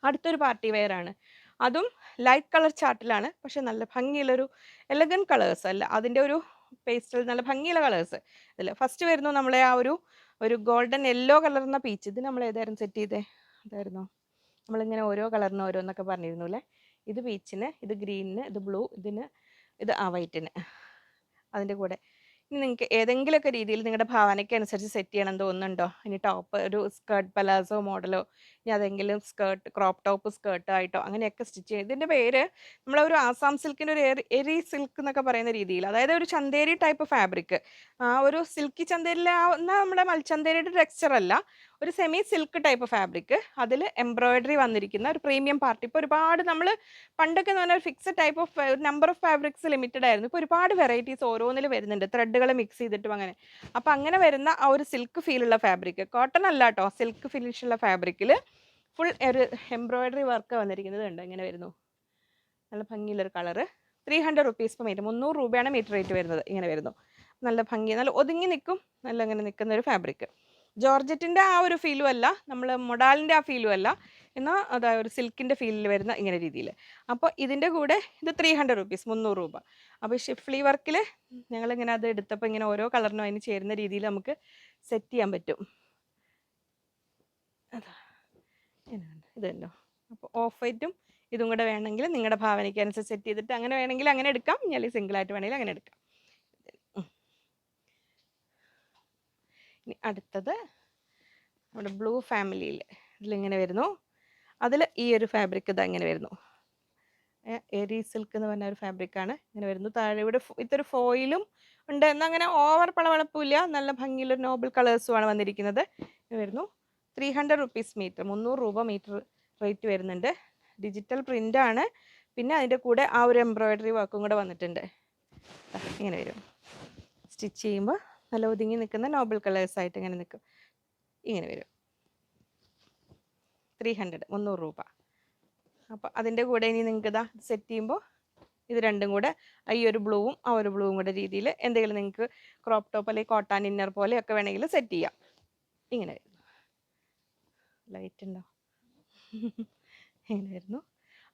അടുത്തൊരു പാർട്ടി വെയർ ആണ് അതും ലൈറ്റ് കളർ ചാർട്ടിലാണ് പക്ഷെ നല്ല ഭംഗിയുള്ളൊരു എലഗൻ കളേഴ്സ് അല്ല. അതിന്റെ ഒരു പേസ്റ്റൽ നല്ല ഭംഗിയുള്ള കളേഴ്സ് ഇതിൽ ഫസ്റ്റ് വരുന്നു നമ്മളെ ആ ഒരു ഒരു ഗോൾഡൻ യെല്ലോ കളർന്ന പീച്ച് ഇത് നമ്മൾ ഏതായിരുന്നു സെറ്റ് ചെയ്തേ? അതായിരുന്നു. നമ്മളിങ്ങനെ ഓരോ കളറിന് ഓരോന്നൊക്കെ പറഞ്ഞിരുന്നു അല്ലേ? ഇത് പീച്ചിന് ഇത് ഗ്രീനിന് ഇത് ബ്ലൂ ഇതിന് ഇത് ആ വൈറ്റിന് അതിന്റെ കൂടെ. ഇനി നിങ്ങൾക്ക് ഏതെങ്കിലുമൊക്കെ രീതിയിൽ നിങ്ങളുടെ ഭാവനയ്ക്ക് അനുസരിച്ച് സെറ്റ് ചെയ്യണം തോന്നുന്നുണ്ടോ? ഇനി ടോപ്പ് ഒരു സ്കേർട്ട് പലാസോ മോഡലോ ഇനി അതെങ്കിലും സ്കേർട്ട് ക്രോപ്പ് ടോപ്പ് സ്കേർട്ട് ആയിട്ടോ അങ്ങനെയൊക്കെ സ്റ്റിച്ച് ചെയ്യും. ഇതിന്റെ പേര് നമ്മളൊരു ആസാം സിൽക്കിന്റെ ഒരു എറി എരി സിൽക്ക് എന്നൊക്കെ പറയുന്ന രീതിയിൽ അതായത് ഒരു ചന്തേരി ടൈപ്പ് ഫാബ്രിക്. ആ ഒരു സിൽക്കി ചന്തേരിയിലെ ആ നമ്മുടെ മൽച്ചന്തേരിയുടെ ടെക്സ്ചർ അല്ല ഒരു സെമി സിൽക്ക് ടൈപ്പ് ഫാബ്രിക് അതിൽ എംബ്രോയിഡറി വന്നിരിക്കുന്ന ഒരു പ്രീമിയം പാർട്ടി ഇപ്പോൾ ഒരുപാട് നമ്മൾ പണ്ടൊക്കെ എന്ന് പറഞ്ഞാൽ fixed type of number of fabrics limited ആയിരുന്നു. ഇപ്പോൾ ഒരുപാട് വെറൈറ്റീസ് ഓരോന്നിൽ വരുന്നുണ്ട്. ത്രെഡുകൾ മിക്സ് ചെയ്തിട്ടും അങ്ങനെ. അപ്പോൾ അങ്ങനെ വരുന്ന ആ ഒരു സിൽക്ക് ഫീലുള്ള ഫാബ്രിക് കോട്ടൺ അല്ല കേട്ടോ സിൽക്ക് ഫിനിഷുള്ള ഫാബ്രിക്കിൽ ഫുൾ ഒരു എംബ്രോയിഡറി വർക്ക് വന്നിരിക്കുന്നത് ഉണ്ട് ഇങ്ങനെ വരുന്നു. നല്ല ഭംഗിയുള്ളൊരു colour three hundred rupees per metre മുന്നൂറ് രൂപയാണ് മീറ്റർ റേറ്റ് വരുന്നത്. ഇങ്ങനെ വരുന്നു. നല്ല ഭംഗി. നല്ല ഒതുങ്ങി നിൽക്കും നല്ല അങ്ങനെ നിൽക്കുന്ന ഒരു ഫാബ്രിക് ജോർജറ്റിന്റെ ആ ഒരു ഫീലും അല്ല നമ്മൾ മൊഡാലിന്റെ ആ ഫീലും അല്ല എന്നാൽ അതായത് ഒരു സിൽക്കിന്റെ ഫീലിൽ വരുന്ന ഇങ്ങനെ രീതിയിൽ അപ്പോൾ ഇതിന്റെ കൂടെ ഇത് ത്രീ ഹൺഡ്രഡ് റുപ്പീസ് മുന്നൂറ് രൂപ. അപ്പോൾ ഷിഫ്ലി വർക്കിൽ ഞങ്ങളിങ്ങനെ അത് എടുത്തപ്പോൾ ഇങ്ങനെ ഓരോ കളറിനും അതിന് ചേരുന്ന രീതിയിൽ നമുക്ക് സെറ്റ് ചെയ്യാൻ പറ്റും. അതാ. ഇങ്ങനെയുണ്ട്. ഇത് കണ്ടോ? അപ്പോൾ ഓഫ് വൈറ്റും ഇതും കൂടെ വേണമെങ്കിൽ നിങ്ങളുടെ ഭാവനയ്ക്ക് അനുസരിച്ച് സെറ്റ് ചെയ്തിട്ട് അങ്ങനെ വേണമെങ്കിൽ അങ്ങനെ എടുക്കാം. ഇനി സിംഗിളായിട്ട് വേണമെങ്കിൽ അങ്ങനെ എടുക്കാം ഉം. ഇനി അടുത്തത് നമ്മുടെ ബ്ലൂ ഫാമിലിയിൽ ഇതിലിങ്ങനെ വരുന്നു. അതിൽ ഈ ഒരു ഫാബ്രിക് ഇതാ ഇങ്ങനെ വരുന്നു. എരി സിൽക്ക് എന്ന് പറഞ്ഞ ഒരു ഫാബ്രിക്കാണ് ഇങ്ങനെ വരുന്നു. താഴെ ഇവിടെ ഇത്തൊരു ഫോയിലും ഉണ്ട്. എന്നാൽ അങ്ങനെ ഓവർ പളവളപ്പില്ല നല്ല ഭംഗിയുള്ള നോബിൾ കളേഴ്സുമാണ് വന്നിരിക്കുന്നത്. വരുന്നു. ത്രീ ഹൺഡ്രഡ് റുപ്പീസ് മീറ്റർ മുന്നൂറ് രൂപ മീറ്റർ റേറ്റ് വരുന്നുണ്ട്. ഡിജിറ്റൽ പ്രിന്റ് ആണ്. പിന്നെ അതിന്റെ കൂടെ ആ ഒരു എംബ്രോയിഡറി വർക്കും കൂടെ വന്നിട്ടുണ്ട്. ഇങ്ങനെ വരും. സ്റ്റിച്ച് ചെയ്യുമ്പോൾ നല്ല ഒതുങ്ങി നിൽക്കുന്ന നോബിൾ കളേഴ്സ് ആയിട്ട് ഇങ്ങനെ നിൽക്കും ഇങ്ങനെ വരും. ത്രീ ഹൺഡ്രഡ് മുന്നൂറ് രൂപ. അപ്പോൾ അതിന്റെ കൂടെ ഇനി നിങ്ങൾക്ക് ഇതാ സെറ്റ് ചെയ്യുമ്പോൾ ഇത് രണ്ടും കൂടെ ഈ ഒരു ബ്ലൂവും ആ ഒരു ബ്ലൂവും കൂടെ രീതിയിൽ എന്തെങ്കിലും നിങ്ങൾക്ക് ക്രോപ്പ് ടോപ്പ് അല്ലെങ്കിൽ കോട്ടൺ ഇന്നർ പോലെയൊക്കെ വേണമെങ്കിൽ സെറ്റ് ചെയ്യാം. ഇങ്ങനെ വരുന്നു. ലൈറ്റ് ഉണ്ടോ? ഇങ്ങനെ വരുന്നു.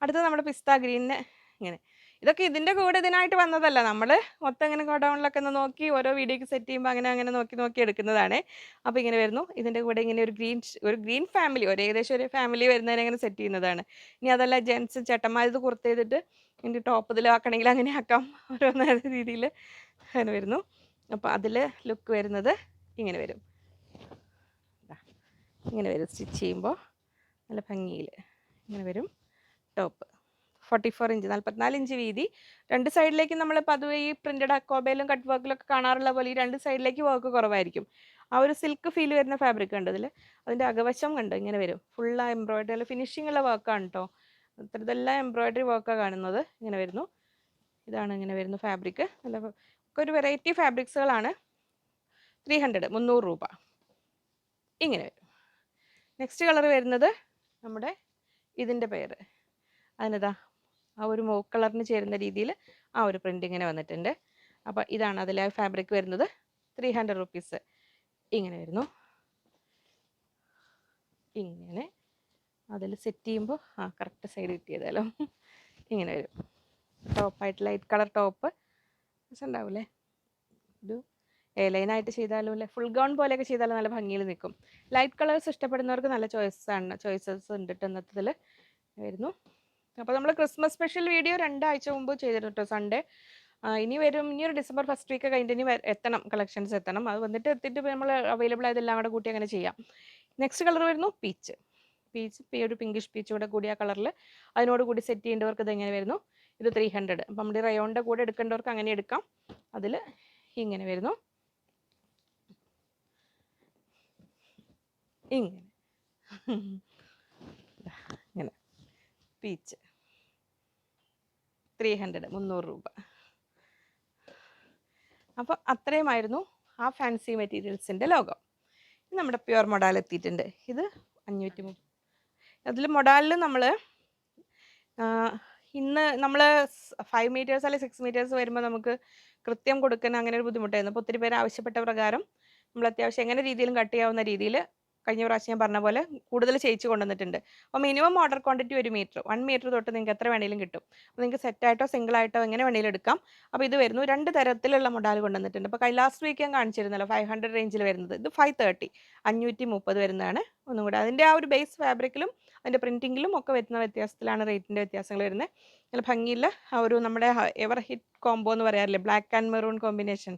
അടുത്തത് നമ്മുടെ പിസ്ത ഗ്രീനിന് ഇങ്ങനെ. ഇതൊക്കെ ഇതിന്റെ കൂടെ ഇതിനായിട്ട് വന്നതല്ല. നമ്മൾ മൊത്തം ഇങ്ങനെ ഗോഡൗണിലൊക്കെ ഒന്ന് നോക്കി ഓരോ വീഡിയോക്ക് സെറ്റ് ചെയ്യുമ്പോൾ അങ്ങനെ അങ്ങനെ നോക്കി നോക്കി എടുക്കുന്നതാണ്. അപ്പോൾ ഇങ്ങനെ വരുന്നു. ഇതിന്റെ കൂടെ ഇങ്ങനെ ഒരു ഗ്രീൻ ഒരു ഗ്രീൻ ഫാമിലി ഒരു ഏകദേശം ഒരു ഫാമിലി വരുന്നതിനെ അങ്ങനെ സെറ്റ് ചെയ്യുന്നതാണ്. ഇനി അതല്ല ജെൻസ് ചേട്ടന്മാരത് കുർത്ത് ചെയ്തിട്ട് ഇതിന്റെ ടോപ്പ് ഇതിലാക്കണമെങ്കിൽ അങ്ങനെ ആക്കാം. ഓരോന്ന രീതിയിൽ അങ്ങനെ വരുന്നു. അപ്പോൾ അതിൽ ലുക്ക് വരുന്നത് ഇങ്ങനെ വരും. ഇങ്ങനെ വരും. സ്റ്റിച്ച് ചെയ്യുമ്പോൾ നല്ല ഭംഗിയിൽ ഇങ്ങനെ വരും. ടോപ്പ്. ഫോർട്ടി ഫോർ ഇഞ്ച് നാൽപ്പത്തിനാല് ഇഞ്ച് വീതി. രണ്ട് സൈഡിലേക്ക് നമ്മൾ പതുവെ ഈ പ്രിന്റഡ് അക്കോബയിലും കട്ട് വർക്കിലൊക്കെ കാണാറുള്ള പോലെ ഈ രണ്ട് സൈഡിലേക്ക് വർക്ക് കുറവായിരിക്കും. ആ ഒരു സിൽക്ക് ഫീൽ വരുന്ന ഫാബ്രിക് ഉണ്ട് ഇതിൽ അതിന്റെ അകവശം കണ്ട് ഇങ്ങനെ വരും. ഫുൾ എംബ്രോയിഡറി ഫിനിഷിംഗ് ഉള്ള വർക്കാണ് കേട്ടോ ഇത്തരത്തിലെല്ലാം എംബ്രോയിഡറി വർക്കാണ് കാണുന്നത്. ഇങ്ങനെ വരുന്നു. ഇതാണ് ഇങ്ങനെ വരുന്ന ഫാബ്രിക് നല്ല ഒക്കെ ഒരു വെറൈറ്റി ഫാബ്രിക്സുകളാണ് ത്രീ ഹൺഡ്രഡ് മുന്നൂറ് രൂപ. ഇങ്ങനെ വരും. നെക്സ്റ്റ് കളർ വരുന്നത് നമ്മുടെ ഇതിന്റെ പേര്. അതിനതാ? ആ ഒരു മോ കളറിന് ചേരുന്ന രീതിയിൽ ആ ഒരു പ്രിന്റ് ഇങ്ങനെ വന്നിട്ടുണ്ട്. അപ്പോൾ ഇതാണ് അതിലെ ഫാബ്രിക് വരുന്നത്. ത്രീ ഹൺഡ്രഡ് റുപ്പീസ് ഇങ്ങനെ വരുന്നു. ഇങ്ങനെ അതിൽ സെറ്റ് ചെയ്യുമ്പോൾ ആ കറക്റ്റ് സൈഡ് കിട്ടിയതല്ലോ. ഇങ്ങനെ വരും. ടോപ്പായിട്ട് ലൈറ്റ് കളർ ടോപ്പ് ഉണ്ടാവില്ലേ? ഒരു എലൈനായിട്ട് ലൈനായിട്ട് ചെയ്താലും അല്ലേ? ഫുൾ ഗൗൺ പോലെയൊക്കെ ചെയ്താലും നല്ല ഭംഗിയിൽ നിൽക്കും. ലൈറ്റ് കളേഴ്സ് ഇഷ്ടപ്പെടുന്നവർക്ക് നല്ല ചോയ്സാണ് ചോയ്സസ് ഉണ്ട് ഇന്നത്തതിൽ വരുന്നു. അപ്പോൾ നമ്മൾ ക്രിസ്മസ് സ്പെഷ്യൽ വീഡിയോ രണ്ടാഴ്ച മുമ്പ് ചെയ്തിരുന്നു കേട്ടോ സൺഡേ ഇനി വരും. ഇനി ഒരു ഡിസംബർ ഫസ്റ്റ് വീക്ക് കഴിഞ്ഞിട്ട് ഇനി എത്തണം. കളക്ഷൻസ് എത്തണം. അത് വന്നിട്ട് എത്തിയിട്ട് നമ്മൾ അവൈലബിൾ ആയതെല്ലാം കൂടെ കൂട്ടി അങ്ങനെ ചെയ്യാം. നെക്സ്റ്റ് കളർ വരുന്നു പീച്ച്. പീച്ച് ഒരു പിങ്കിഷ് പീച്ച് കൂടെ കൂടി ആ കളറിൽ അതിനോട് കൂടി സെറ്റ് ചെയ്യേണ്ടവർക്ക് ഇത് എങ്ങനെ വരുന്നു? ഇത് ത്രീ ഹൺഡ്രഡ് അപ്പം നമ്മുടെ റയോണിന്റെ കൂടെ എടുക്കേണ്ടവർക്ക് അങ്ങനെ എടുക്കാം. അതിൽ ഇങ്ങനെ വരുന്നു. ഇങ്ങനെ. ഇങ്ങനെ. പീച്ച്. ത്രീ ഹൺഡ്രഡ് മുന്നൂറ് രൂപ. അപ്പോൾ അത്രയുമായിരുന്നു ആ ഫാൻസി മെറ്റീരിയൽസിന്റെ ലോകം. നമ്മുടെ പ്യുവർ മൊഡാൽ എത്തിയിട്ടുണ്ട്. ഇത് അഞ്ഞൂറ്റി മുപ്പത് അതിൽ മൊഡാലിൽ നമ്മൾ ഇന്ന് നമ്മൾ ഫൈവ് മീറ്റേഴ്സ് അല്ലെങ്കിൽ സിക്സ് മീറ്റേഴ്സ് വരുമ്പോൾ നമുക്ക് കൃത്യം കൊടുക്കുന്ന അങ്ങനെ ഒരു ബുദ്ധിമുട്ടായിരുന്നു. അപ്പോൾ ഒത്തിരി പേര് ആവശ്യപ്പെട്ട പ്രകാരം നമ്മൾ അത്യാവശ്യം എങ്ങനെ രീതിയിലും കട്ട് ചെയ്യാവുന്ന രീതിയിൽ കഴിഞ്ഞ പ്രാവശ്യം ഞാൻ പറഞ്ഞ പോലെ കൂടുതൽ ചെയ്യിച്ച് കൊണ്ടുവന്നിട്ടുണ്ട്. അപ്പോൾ മിനിമം ഓർഡർ ക്വാണ്ടിറ്റി ഒരു മീറ്റർ വൺ മീറ്റർ തൊട്ട് നിങ്ങൾക്ക് എത്ര വേണമെങ്കിലും കിട്ടും. അപ്പോൾ നിങ്ങൾക്ക് സെറ്റായിട്ടോ സിംഗിൾ ആയിട്ടോ എങ്ങനെ വേണമെങ്കിലും എടുക്കാം. അപ്പോൾ ഇത് വരുന്നു രണ്ട് തരത്തിലുള്ള മൊഡാൽ കൊണ്ടുവന്നിട്ടുണ്ട്. അപ്പോൾ ലാസ്റ്റ് വീക്ക് ഞാൻ കാണിച്ചിരുന്നല്ലോ ഫൈവ് ഹൺഡ്രഡ് റേഞ്ചിൽ വരുന്നത്. ഇത് ഫൈവ് തേർട്ടി അഞ്ഞൂറ്റി മുപ്പത് വരുന്നതാണ്. ഒന്നും കൂടെ അതിന്റെ ആ ഒരു ബേസ് ഫാബ്രിക്കിലും അതിന്റെ പ്രിന്റിങ്ങിലും ഒക്കെ വരുന്ന വ്യത്യാസത്തിലാണ് റേറ്റിന്റെ വ്യത്യാസങ്ങൾ വരുന്നത്. നല്ല ഭംഗിയുള്ള ആ ഒരു നമ്മുടെ എവർ ഹിറ്റ് കോംബോ എന്ന് പറയാറില്ലേ? ബ്ലാക്ക് ആൻഡ് മെറൂൺ കോമ്പിനേഷൻ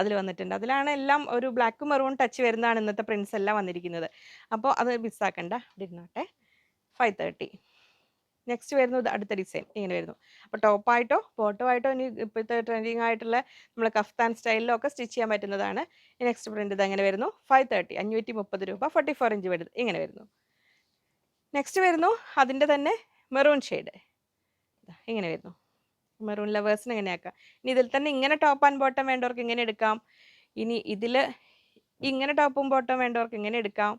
അതിൽ വന്നിട്ടുണ്ട്. അതിലാണ് എല്ലാം ഒരു ബ്ലാക്ക് മെറൂൺ ടച്ച് വരുന്നതാണ് ഇന്നത്തെ പ്രിൻസ് എല്ലാം വന്നിരിക്കുന്നത്. അപ്പോൾ അത് മിസ്സാക്കണ്ട ഇരുന്നോട്ടെ. ഫൈവ് തേർട്ടി നെക്സ്റ്റ് വരുന്നത് അടുത്ത ഡിസൈൻ ഇങ്ങനെ വരുന്നു. അപ്പോൾ ടോപ്പായിട്ടോ ബോട്ടോ ആയിട്ടോ ഇനി ഇപ്പോഴത്തെ ട്രെൻഡിങ് ആയിട്ടുള്ള നമ്മൾ കഫ്താൻ സ്റ്റൈലിലോ ഒക്കെ സ്റ്റിച്ച് ചെയ്യാൻ പറ്റുന്നതാണ്. നെക്സ്റ്റ് പ്രിന്റ് ഇത് അങ്ങനെ വരുന്നു. ഫൈവ് തേർട്ടി അഞ്ഞൂറ്റി മുപ്പത് രൂപ. ഫോർട്ടി ഫോർ ഇഞ്ച് വരുന്നത്. ഇങ്ങനെ വരുന്നു. നെക്സ്റ്റ് വരുന്നു. അതിന്റെ തന്നെ മെറൂൺ ഷെയ്ഡ് ഇങ്ങനെ വരുന്നു. മെറൂൺ ലവേഴ്സിന് ഇങ്ങനെ ആക്കാം ഇനി ഇതിൽ തന്നെ ഇങ്ങനെ ടോപ്പ് ആൻഡ് ബോട്ടം വേണ്ടവർക്ക് ഇങ്ങനെ എടുക്കാം. ഇനി ഇതിൽ ഇങ്ങനെ ടോപ്പും ബോട്ടം വേണ്ടവർക്ക് ഇങ്ങനെ എടുക്കാം.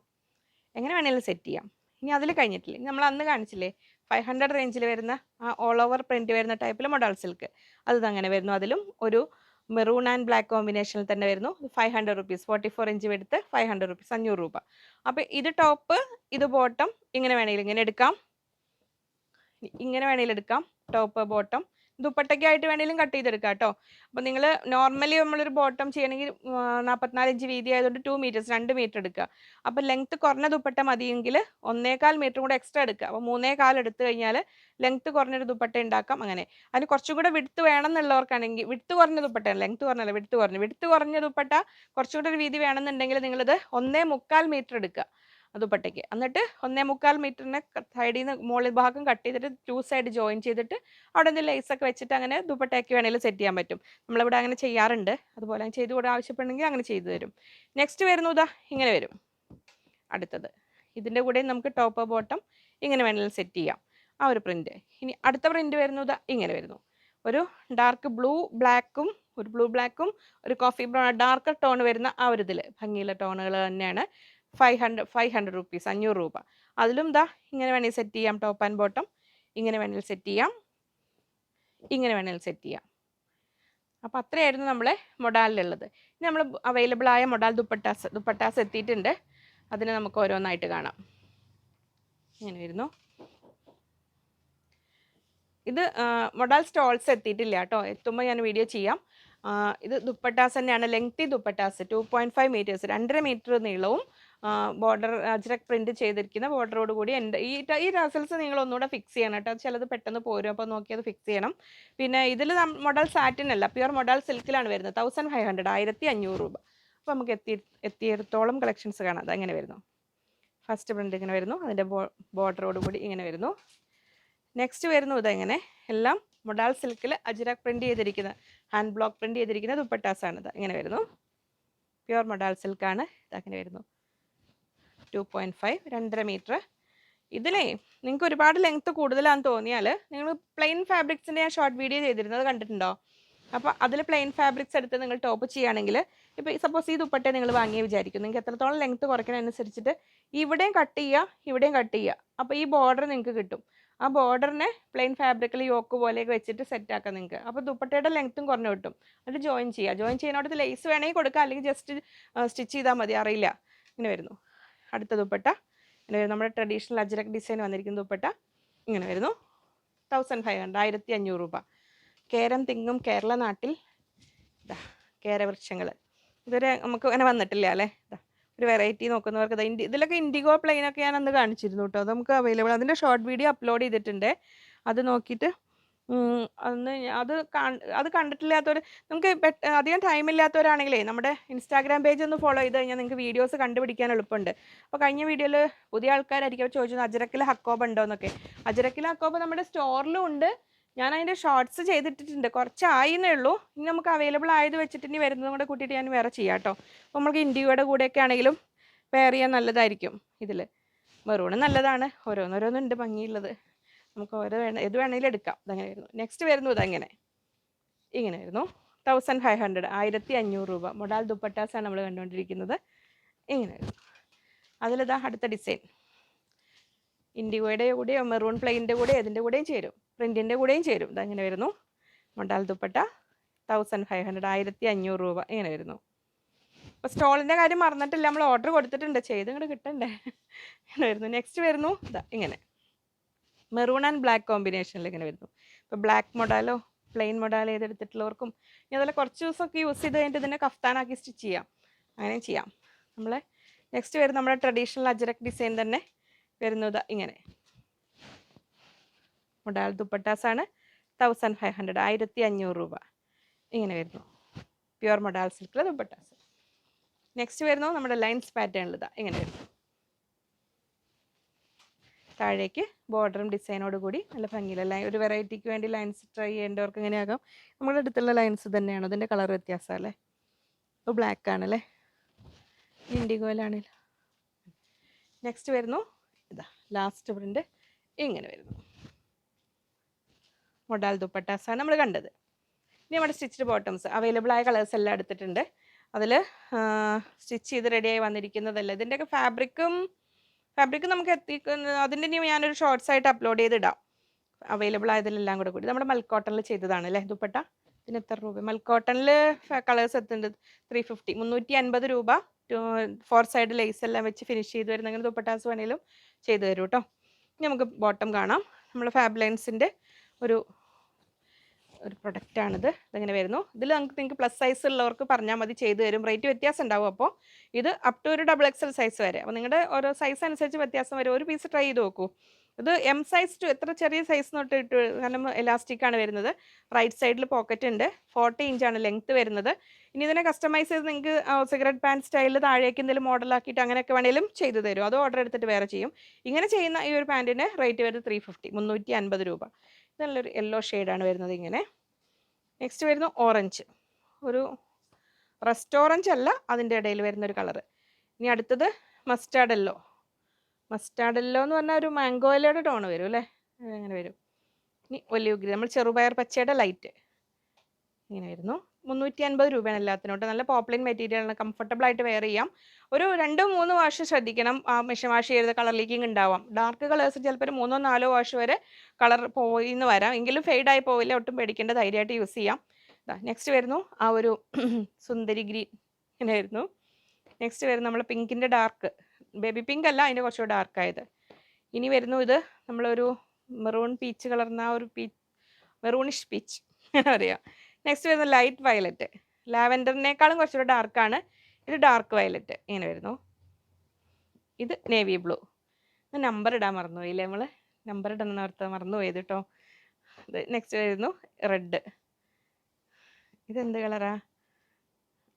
എങ്ങനെ വേണമെങ്കിലും സെറ്റ് ചെയ്യാം. ഇനി അതിൽ കഴിഞ്ഞിട്ടില്ല. നമ്മൾ അന്ന് കാണിച്ചില്ലേ ഫൈവ് ഹൺഡ്രഡ് റേഞ്ചിൽ വരുന്ന ആ ഓൾ ഓവർ പ്രിന്റ് വരുന്ന ടൈപ്പിൽ മൊഡാൾ സിൽക്ക് അത് അങ്ങനെ വരുന്നു. അതിലും ഒരു മെറൂൺ ആൻഡ് ബ്ലാക്ക് കോമ്പിനേഷനിൽ തന്നെ വരുന്നു. Five hundred rupees forty four inch എടുത്ത് ഫൈവ് ഹൺഡ്രഡ് റുപ്പീസ് അഞ്ഞൂറ് രൂപ. അപ്പോൾ ഇത് ടോപ്പ് ഇത് ബോട്ടം ഇങ്ങനെ വേണമെങ്കിൽ ഇങ്ങനെ എടുക്കാം. ഇങ്ങനെ വേണമെങ്കിൽ എടുക്കാം. ടോപ്പ് ബോട്ടം ദുപ്പട്ടയ്ക്കായിട്ട് വേണമെങ്കിലും കട്ട് ചെയ്തെടുക്കാം കേട്ടോ അപ്പോൾ നിങ്ങൾ നോർമലി നമ്മളൊരു ബോട്ടം ചെയ്യണമെങ്കിൽ നാൽപ്പത്തിനാല് ഇഞ്ച് വീതി ആയതുകൊണ്ട് ടു മീറ്റേഴ്സ് രണ്ട് മീറ്റർ എടുക്കുക. അപ്പോൾ ലെങ്ത്ത് കുറഞ്ഞ ദുപ്പട്ട മതിയെങ്കിൽ ഒന്നേകാൽ മീറ്റർ കൂടെ എക്സ്ട്രാ എടുക്കുക. അപ്പോൾ മൂന്നേ കാൽ എടുത്തു കഴിഞ്ഞാൽ ലെങ്ത്ത് കുറഞ്ഞൊരു ദുപ്പട്ട ഉണ്ടാക്കാം അങ്ങനെ. അതിന് കുറച്ചും കൂടെ വിടുത്ത് വേണം എന്നുള്ളവർക്കാണെങ്കിൽ വിടുത്ത് കുറഞ്ഞ ദുപ്പട്ട ലെങ്ത്ത് കുറഞ്ഞല്ല വിടുത്ത് കുറഞ്ഞു. വിടുത്ത് കുറഞ്ഞ ദുപ്പട്ട കുറച്ചുകൂടെ ഒരു വീതി വേണമെന്നുണ്ടെങ്കിൽ നിങ്ങളിത് ഒന്നേ മുക്കാൽ മീറ്റർ എടുക്കുക. ദുപ്പട്ടയ്ക്ക് എന്നിട്ട് ഒന്നേ മുക്കാൽ മീറ്ററിനെ സൈഡിൽ നിന്ന് മുകളിൽ ഭാഗം കട്ട് ചെയ്തിട്ട് ടു സൈഡ് ജോയിൻ ചെയ്തിട്ട് അവിടെ നിന്ന് ലേസ് ഒക്കെ വെച്ചിട്ട് അങ്ങനെ ദുപ്പട്ടയ്ക്ക് വേണമെങ്കിലും സെറ്റ് ചെയ്യാൻ പറ്റും. നമ്മളിവിടെ അങ്ങനെ ചെയ്യാറുണ്ട്. അതുപോലെ അങ്ങനെ ചെയ്തു കൂടെ ആവശ്യപ്പെടണമെങ്കിൽ അങ്ങനെ ചെയ്തു തരും. നെക്സ്റ്റ് വരുന്നു ഇതാ ഇങ്ങനെ വരും. അടുത്തത്. ഇതിന്റെ കൂടെ നമുക്ക് ടോപ്പ് ബോട്ടം ഇങ്ങനെ വേണമെങ്കിലും സെറ്റ് ചെയ്യാം. ആ ഒരു പ്രിന്റ് ഇനി അടുത്ത പ്രിന്റ് വരുന്നു ഇതാ ഇങ്ങനെ വരുന്നു. ഒരു ഡാർക്ക് ബ്ലൂ ബ്ലാക്കും ഒരു ബ്ലൂ ബ്ലാക്കും ഒരു കോഫി ബ്രൗൺ ഡാർക്ക് ടോൺ വരുന്ന ആ ഒരു ഇതിൽ ഭംഗിയുള്ള ടോണുകൾ തന്നെയാണ്. Five hundred five hundred rupees അഞ്ഞൂറ് രൂപ. അതിലും ദാ ഇങ്ങനെ വേണമെങ്കിൽ സെറ്റ് ചെയ്യാം. ടോപ്പ് ആൻഡ് ബോട്ടം ഇങ്ങനെ വേണമെങ്കിൽ സെറ്റ് ചെയ്യാം. ഇങ്ങനെ വേണമെങ്കിൽ സെറ്റ് ചെയ്യാം. അപ്പോൾ അത്രയായിരുന്നു നമ്മളെ മൊഡാലിലുള്ളത്. ഇനി നമ്മൾ അവൈലബിൾ ആയ മൊഡാൽ ദുപ്പട്ടാസ് ദുപ്പട്ടാസ് എത്തിയിട്ടുണ്ട്. അതിനെ നമുക്ക് ഓരോന്നായിട്ട് കാണാം. ഇങ്ങനെ വരുന്നു. ഇത് മൊഡാൽ സ്റ്റോൾസ് എത്തിയിട്ടില്ല കേട്ടോ. എത്തുമ്പോൾ ഞാൻ വീഡിയോ ചെയ്യാം. ഇത് ദുപ്പട്ടാസ് തന്നെയാണ്. Lengthy dupattas two point five metres രണ്ടര മീറ്റർ നീളവും ബോർഡർ അജ്രക് പ്രിന്റ് ചെയ്തിരിക്കുന്ന ബോർഡറോട് കൂടി എന്റെ ഈ ഈ റസൽസ് നിങ്ങൾ ഒന്നുകൂടെ ഫിക്സ് ചെയ്യണം കേട്ടോ. ചിലത് പെട്ടെന്ന് പോരും. അപ്പോൾ നോക്കി അത് ഫിക്സ് ചെയ്യണം. പിന്നെ ഇതിൽ മോഡൽ സാറ്റിൻ അല്ല പ്യുവർ മോഡൽ സിൽക്കിലാണ് വരുന്നത്. തൗസൻഡ് ഫൈവ് ഹൺഡ്രഡ് ആയിരത്തി അഞ്ഞൂറ് രൂപ. അപ്പോൾ നമുക്ക് എത്തി എത്തിയിടത്തോളം കളക്ഷൻസ് കാണാം. അത് വരുന്നു? ഫസ്റ്റ് പ്രിന്റ് ഇങ്ങനെ വരുന്നു. അതിന്റെ ബോർഡറോട് കൂടി ഇങ്ങനെ വരുന്നു. നെക്സ്റ്റ് വരുന്നു ഇതെങ്ങനെ? എല്ലാം മൊഡാൽ സിൽക്കിൽ അജിറാക്ക് പ്രിന്റ് ചെയ്തിരിക്കുന്ന ഹാൻഡ് ബ്ലോക്ക് പ്രിന്റ് ചെയ്തിരിക്കുന്ന ദുപ്പട്ടാസാണ് ഇത് ഇങ്ങനെ വരുന്നു. പ്യുവർ മൊഡാൽ സിൽക്കാണ് ഇതങ്ങനെ വരുന്നു. ടു പോയിന്റ് ഫൈവ് രണ്ടര മീറ്റർ ഇതിലേ നിങ്ങൾക്ക് ഒരുപാട് ലെങ്ത്ത് കൂടുതലാണെന്ന് തോന്നിയാൽ നിങ്ങൾ പ്ലെയിൻ ഫാബ്രിക്സിന്റെ ഞാൻ ഷോർട്ട് വീഡിയോ ചെയ്തിരുന്നത് കണ്ടിട്ടുണ്ടോ? അപ്പോൾ അതിൽ പ്ലെയിൻ ഫാബ്രിക്സ് എടുത്ത് നിങ്ങൾ ടോപ്പ് ചെയ്യുകയാണെങ്കിൽ ഇപ്പോൾ സപ്പോസ് ഈ ദുപ്പട്ട നിങ്ങൾ വാങ്ങിയ വിചാരിക്കും. നിങ്ങൾക്ക് എത്രത്തോളം ലെങ്ത്ത് കുറയ്ക്കണതനുസരിച്ചിട്ട് ഇവിടെയും കട്ട് ചെയ്യുക ഇവിടെയും കട്ട് ചെയ്യുക. അപ്പോൾ ഈ ബോർഡർ നിങ്ങൾക്ക് കിട്ടും. ആ ബോർഡറിനെ പ്ലെയിൻ ഫാബ്രിക്കിൽ യോക്ക് പോലെയൊക്കെ വെച്ചിട്ട് സെറ്റ് ആക്കാം നിങ്ങൾക്ക്. അപ്പോൾ ദുപ്പട്ടയുടെ ലെങ്ത്തും കുറഞ്ഞു കിട്ടും. എന്നിട്ട് ജോയിൻ ചെയ്യുക. ജോയിൻ ചെയ്യുന്നിടത്ത് ലേസ് വേണമെങ്കിൽ കൊടുക്കുക അല്ലെങ്കിൽ ജസ്റ്റ് സ്റ്റിച്ച് ചെയ്താൽ മതി. അറിയില്ല. ഇങ്ങനെ വരുന്നു. അടുത്ത ദുപ്പട്ട നമ്മുടെ ട്രഡീഷണൽ അജ്രക് ഡിസൈൻ വന്നിരിക്കുന്ന ദുപ്പട്ട ഇങ്ങനെ വരുന്നു. തൗസൻഡ് ഫൈവ് ഹൺഡ്രഡ് ആയിരത്തി അഞ്ഞൂറ് രൂപ. കേരം തിങ്ങും കേരള നാട്ടിൽ ഇതാ കേരവൃക്ഷങ്ങൾ. ഇതുവരെ നമുക്ക് അങ്ങനെ വന്നിട്ടില്ല അല്ലേ? ഇതാ ഒരു വെറൈറ്റി നോക്കുന്നവർക്ക് അത് ഇൻഡി ഇതിലൊക്കെ ഇൻഡിഗോ പ്ലെയിനൊക്കെ ഞാൻ അന്ന് കാണിച്ചിരുന്നു കേട്ടോ. അത് നമുക്ക് അവൈലബിൾ അതിന്റെ ഷോർട്ട് വീഡിയോ അപ്ലോഡ് ചെയ്തിട്ടുണ്ട്. അത് നോക്കിയിട്ട് അന്ന് അത് അത് കണ്ടിട്ടില്ലാത്തവർ നമുക്ക് പെട്ട- അധികം ടൈം ഇല്ലാത്തവരാണെങ്കിലേ നമ്മുടെ ഇൻസ്റ്റാഗ്രാം പേജ് ഒന്ന് ഫോളോ ചെയ്ത് കഴിഞ്ഞാൽ നിങ്ങൾക്ക് വീഡിയോസ് കണ്ടുപിടിക്കാൻ എളുപ്പമുണ്ട്. അപ്പോൾ കഴിഞ്ഞ വീഡിയോയിൽ പുതിയ ആൾക്കാരായിരിക്കും അവർ ചോദിച്ചത് ഹക്കോബ് ഉണ്ടോ എന്നൊക്കെ. അജരക്കിൽ ഹക്കോബ് നമ്മുടെ സ്റ്റോറിലും ഉണ്ട്. ഞാൻ അതിന്റെ ഷോർട്സ് ചെയ്തിട്ടിട്ടുണ്ട്. കുറച്ചായിന്നേ ഉള്ളൂ. ഇനി നമുക്ക് അവൈലബിൾ ആയത് വെച്ചിട്ട് ഇനി വരുന്നതും കൂടെ കൂട്ടിയിട്ട് ഞാൻ വേറെ ചെയ്യാം കേട്ടോ. അപ്പോൾ നമുക്ക് ഇൻഡിയോയുടെ കൂടെയൊക്കെ ആണെങ്കിലും പെയർ ചെയ്യാൻ നല്ലതായിരിക്കും ഇതിൽ മെറൂൺ നല്ലതാണ്. ഓരോന്നോരോന്നുണ്ട് ഭംഗിയുള്ളത്. നമുക്ക് ഓരോ ഏത് വേണമെങ്കിലും എടുക്കാം. അതങ്ങനെ വരുന്നു നെക്സ്റ്റ് വരുന്നു ഇതങ്ങനെ. ഇങ്ങനെ വരുന്നു തൗസൻഡ് ഫൈവ് ഹൺഡ്രഡ് ആയിരത്തി അഞ്ഞൂറ് രൂപ. മൊഡാൽ ദുപ്പട്ടാസാണ് നമ്മൾ കണ്ടുകൊണ്ടിരിക്കുന്നത്. ഇങ്ങനെ വരുന്നു അതിലിതാ അടുത്ത ഡിസൈൻ ഇൻഡിഗോയുടെ കൂടെയോ മെറൂൺ പ്ലെയിന്റെ കൂടെ ഏതിന്റെ കൂടെയും ചേരും. പ്രിന്റിന്റെ കൂടെയും ചേരും. ഇതങ്ങനെ വരുന്നു. Modal dupatta thousand five hundred ആയിരത്തി അഞ്ഞൂറ് രൂപ. ഇങ്ങനെ വരുന്നു അപ്പോൾ സ്റ്റോളിന്റെ കാര്യം മറന്നിട്ടില്ല. നമ്മൾ ഓർഡർ കൊടുത്തിട്ടുണ്ട്. ചെയ്ത് ഇങ്ങോട്ട് കിട്ടണ്ടേ? ഇങ്ങനെ വരുന്നു നെക്സ്റ്റ് വരുന്നു. ഇതാ ഇങ്ങനെ. മെറൂൺ ആൻഡ് ബ്ലാക്ക് കോമ്പിനേഷനിൽ ഇങ്ങനെ വരുന്നു. ഇപ്പോൾ ബ്ലാക്ക് മൊഡാലോ പ്ലെയിൻ മൊഡാൽ ചെയ്തെടുത്തിട്ടുള്ളവർക്കും ഇനി അതുപോലെ കുറച്ച് ദിവസമൊക്കെ യൂസ് ചെയ്ത് കഴിഞ്ഞിട്ട് ഇതിനെ കഫ്താനാക്കി സ്റ്റിച്ച് ചെയ്യാം. അങ്ങനെ ചെയ്യാം. നമ്മളെ നെക്സ്റ്റ് വരുന്ന നമ്മുടെ ട്രഡീഷണൽ അജരക് ഡിസൈൻ തന്നെ വരുന്നത് ഇങ്ങനെ. മൊഡാൽ ദുപ്പട്ടാസാണ് തൗസൻഡ് ഫൈവ് ഹൺഡ്രഡ് ആയിരത്തി അഞ്ഞൂറ് രൂപ. ഇങ്ങനെ വരുന്നു. പ്യുവർ മൊഡാൽ സിൽക്കിലെ ദുപ്പട്ടാസ്. നെക്സ്റ്റ് വരുന്നു നമ്മുടെ ലൈൻസ് പാറ്റേണിലിതാ ഇങ്ങനെ വരുന്നു. താഴേക്ക് ബോർഡറും ഡിസൈനോട് കൂടി നല്ല ഭംഗിയില്ല ഒരു വെറൈറ്റിക്ക് വേണ്ടി ലൈൻസ് ട്രൈ ചെയ്യേണ്ടവർക്ക് ഇങ്ങനെയാകാം നമ്മുടെ അടുത്തുള്ള ലൈൻസ് തന്നെയാണ്? അതിന്റെ കളർ വ്യത്യാസം അല്ലേ? ഇപ്പോൾ ബ്ലാക്ക് ആണല്ലേ? ഇൻഡിഗോയിലാണല്ലോ നെക്സ്റ്റ് വരുന്നു. ഇതാ ലാസ്റ്റ് പ്രിന്റ് ഇങ്ങനെ വരുന്നു. മൊഡാൽ ദുപ്പട്ടാസാണ് നമ്മൾ കണ്ടത്. ഇനി നമ്മുടെ സ്റ്റിച്ച്ഡ് ബോട്ടംസ് അവൈലബിൾ ആയ കളേഴ്സ് എല്ലാം എടുത്തിട്ടുണ്ട്. അതിൽ സ്റ്റിച്ച് ചെയ്ത് റെഡിയായി വന്നിരിക്കുന്നതല്ല? ഇതിന്റെയൊക്കെ ഫാബ്രിക്കും ഫാബ്രിക് നമുക്ക് എത്തിക്കുന്ന അതിന്റെ ഇനി ഞാനൊരു ഷോർട്സ് ആയിട്ട് അപ്ലോഡ് ചെയ്തിടാം. അവൈലബിൾ ആയതിലെല്ലാം കൂടെ കൂടി. നമ്മുടെ മൽക്കോട്ടണിൽ ചെയ്തതാണ് അല്ലേ ദുപ്പട്ട? ഇതിന് എത്ര രൂപ? മൽക്കോട്ടണിൽ കളേഴ്സ് എത്തുന്നുണ്ട്. ത്രീ ഫിഫ്റ്റി മുന്നൂറ്റി അൻപത് രൂപ ഫോർ സൈഡ് ലേസ് എല്ലാം വെച്ച് ഫിനിഷ് ചെയ്ത് വരുന്ന അങ്ങനെ ദുപ്പട്ടാസ് വേണേലും ചെയ്തു തരും കേട്ടോ ഇനി നമുക്ക് ബോട്ടം കാണാം. നമ്മൾ ഫാബ്ലൈൻസിന്റെ ഒരു ഒരു പ്രൊഡക്റ്റാണിത് ഇതിങ്ങനെ വരുന്നു? ഇതിൽ നമുക്ക് നിങ്ങൾക്ക് പ്ലസ് സൈസ് ഉള്ളവർക്ക് പറഞ്ഞാൽ മതി. ചെയ്തു തരും. റേറ്റ് വ്യത്യാസം ഉണ്ടാവും അപ്പോൾ. ഇത് അപ് ടു ഒരു ഡബിൾ എക്സൽ സൈസ് വരെ. അപ്പോൾ നിങ്ങളുടെ ഓരോ സൈസ് അനുസരിച്ച് വ്യത്യാസം വരും. ഒരു പീസ് ട്രൈ ചെയ്ത് നോക്കൂ. ഇത് എം സൈസ് ടു എത്ര ചെറിയ സൈസ് തൊട്ട് ഇട്ട് കാരണം ആണ് വരുന്നത്. റൈറ്റ് സൈഡിൽ പോക്കറ്റ് ഉണ്ട്. ഫോർട്ടി ഇഞ്ചാണ് ലെങ്ത്ത് വരുന്നത്. ഇനി ഇതിനെ കസ്റ്റമൈസ് ചെയ്ത് നിങ്ങൾക്ക് സിഗരറ്റ് പാന്റ് സ്റ്റൈലിൽ താഴേക്ക് എന്തെങ്കിലും മോഡലാക്കിയിട്ട് അങ്ങനെയൊക്കെ വേണേലും ചെയ്തു തരും. അത് ഓർഡർ എടുത്തിട്ട് വേറെ ചെയ്യും. ഇങ്ങനെ ചെയ്യുന്ന ഈ ഒരു പാന്റിന് റേറ്റ് വരുന്നത് ത്രീ ഫിഫ്റ്റി മുന്നൂറ്റി അൻപത് രൂപ നല്ലൊരു യെല്ലോ ഷെയ്ഡാണ് വരുന്നത് ഇങ്ങനെ. നെക്സ്റ്റ് വരുന്നു ഓറഞ്ച് ഒരു റെസ്റ്റ് ഓറഞ്ച് അല്ല അതിന്റെ ഇടയിൽ വരുന്ന ഒരു കളറ് ഇനി അടുത്തത് മസ്റ്റാർഡ് എല്ലോ മസ്റ്റാർഡ് എല്ലോ എന്ന് പറഞ്ഞാൽ ഒരു മാംഗോ ഇലയുടെ ടോൺ വരും അല്ലേ? അങ്ങനെ വരും. ഇനി ഒലിവ് ഗ്രീൻ നമ്മൾ ചെറുപയർ പച്ചയുടെ ലൈറ്റ് ഇങ്ങനെ വരുന്നു. മുന്നൂറ്റി അൻപത് രൂപയാണ് എല്ലാത്തിനോട്ട്. നല്ല പോപ്ലിൻ മെറ്റീരിയലാണ് കംഫർട്ടബിൾ ആയിട്ട് വെയർ ചെയ്യാം. ഒരു രണ്ടോ മൂന്ന് വാഷ് ശ്രദ്ധിക്കണം. ആ മെഷീൻ വാഷ് ചെയ്ത കളർ ഉണ്ടാവാം. ഡാർക്ക് കളേഴ്സ് ചിലപ്പോൾ ഒരു മൂന്നോ നാലോ വാഷ് വരെ കളർ പോയി എന്ന് വരാം. എങ്കിലും ഫെയ്ഡായി പോവില്ല. ഒട്ടും പേടിക്കേണ്ട. ധൈര്യമായിട്ട് യൂസ് ചെയ്യാം. നെക്സ്റ്റ് വരുന്നു. ആ ഒരു സുന്ദരി ഗ്രീൻ ഇങ്ങനെ വരുന്നു. നെക്സ്റ്റ് വരുന്നു നമ്മൾ പിങ്കിന്റെ ഡാർക്ക് ബേബി പിങ്ക് അല്ല അതിന്റെ കുറച്ചുകൂടെ ഡാർക്ക് ആയത്. ഇനി വരുന്നു ഇത് നമ്മളൊരു മെറൂൺ പീച്ച് കളർന്ന ഒരു പീ മെറൂണിഷ് പീച്ച് അങ്ങനെ നെക്സ്റ്റ് വരുന്നത് ലൈറ്റ് വയലറ്റ് ലാവൻഡറിനേക്കാളും കുറച്ചുകൂടെ ഡാർക്കാണ് ഇത് ഡാർക്ക് വയലറ്റ് ഇങ്ങനെ വരുന്നു. ഇത് നേവി ബ്ലൂ നമ്പർ ഇടാൻ മറന്നുപോയില്ലേ നമ്മൾ നമ്പർ ഇടുന്ന നേരത്തെ മറന്നുപോയത് കേട്ടോ നെക്സ്റ്റ് വരുന്നു റെഡ് ഇതെന്ത് കളറാ?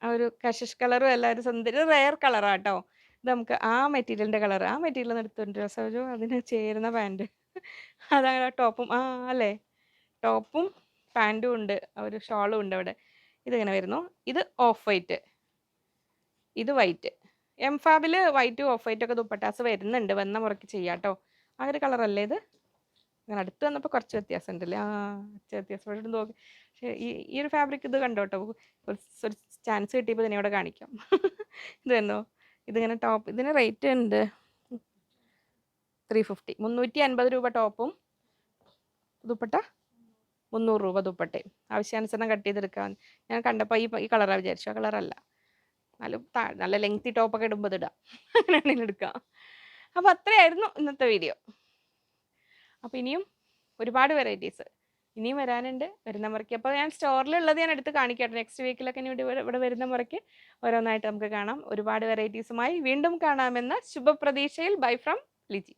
ആ ഒരു കഷിഷ് കളറും അല്ല ഒരു സുന്ദരി റെയർ കളറാ കേട്ടോ ഇത് നമുക്ക് ആ മെറ്റീരിയലിന്റെ കളർ. ആ മെറ്റീരിയൽ എടുത്തുണ്ട് ഒരു അതിന് ചേരുന്ന പാന്റ് അതാണ് ടോപ്പും ആ അല്ലേ? ടോപ്പും പാന്റും ഉണ്ട്. ഒരു ഷോളും ഉണ്ട് അവിടെ. ഇതിങ്ങനെ വരുന്നു? ഇത് ഓഫ് വൈറ്റ്. ഇത് വൈറ്റ്. എം ഫാബിൽ വൈറ്റും ഓഫ് വൈറ്റും ഒക്കെ ദുപ്പട്ടാസ് വരുന്നുണ്ട്. വന്ന മുറയ്ക്ക് ചെയ്യാം കേട്ടോ ആ ഒരു കളറല്ലേ ഇത്? അങ്ങനെ അടുത്ത് വന്നപ്പോൾ കുറച്ച് വ്യത്യാസം ഉണ്ടല്ലേ ആ കുറച്ച് വ്യത്യാസം. ഇവിടെ നോക്കി. പക്ഷേ ഈ ഈ ഒരു ഫാബ്രിക് ഇത് കണ്ടോ കേട്ടോ ഒരു ചാൻസ് കിട്ടിയപ്പോൾ ഇതിനെ ഇവിടെ കാണിക്കാം. ഇത് തന്നോ ഇതിങ്ങനെ ടോപ്പ് ഇതിന് റേറ്റ് ഉണ്ട്. ത്രീ ഫിഫ്റ്റി മുന്നൂറ്റി അൻപത് രൂപ ടോപ്പും ദുപ്പട്ട മുന്നൂറ് രൂപ ദുപ്പട്ടയും. ആവശ്യാനുസരണം കട്ട് ചെയ്തെടുക്കാൻ. ഞാൻ കണ്ടപ്പോൾ ഈ ഈ കളറാണ് വിചാരിച്ചു. ആ കളറല്ല എന്നാലും നല്ല ലെങ്തി ടോപ്പൊക്കെ ഇടുമ്പോൾ ഇടാം. അങ്ങനെയാണെങ്കിൽ എടുക്കാം. അപ്പോൾ അത്രയായിരുന്നു ഇന്നത്തെ വീഡിയോ അപ്പോൾ ഇനിയും ഒരുപാട് വെറൈറ്റീസ് ഇനിയും വരാനുണ്ട് വരുന്ന മുറയ്ക്ക്. അപ്പോൾ ഞാൻ സ്റ്റോറിലുള്ളത് ഞാൻ എടുത്ത് കാണിക്കട്ടെ. നെക്സ്റ്റ് വീക്കിലൊക്കെ ഇനി ഇവിടെ ഇവിടെ വരുന്ന മുറയ്ക്ക് ഓരോന്നായിട്ട് നമുക്ക് കാണാം. ഒരുപാട് വെറൈറ്റീസുമായി വീണ്ടും കാണാമെന്ന ശുഭപ്രതീക്ഷയിൽ. Bye from Liji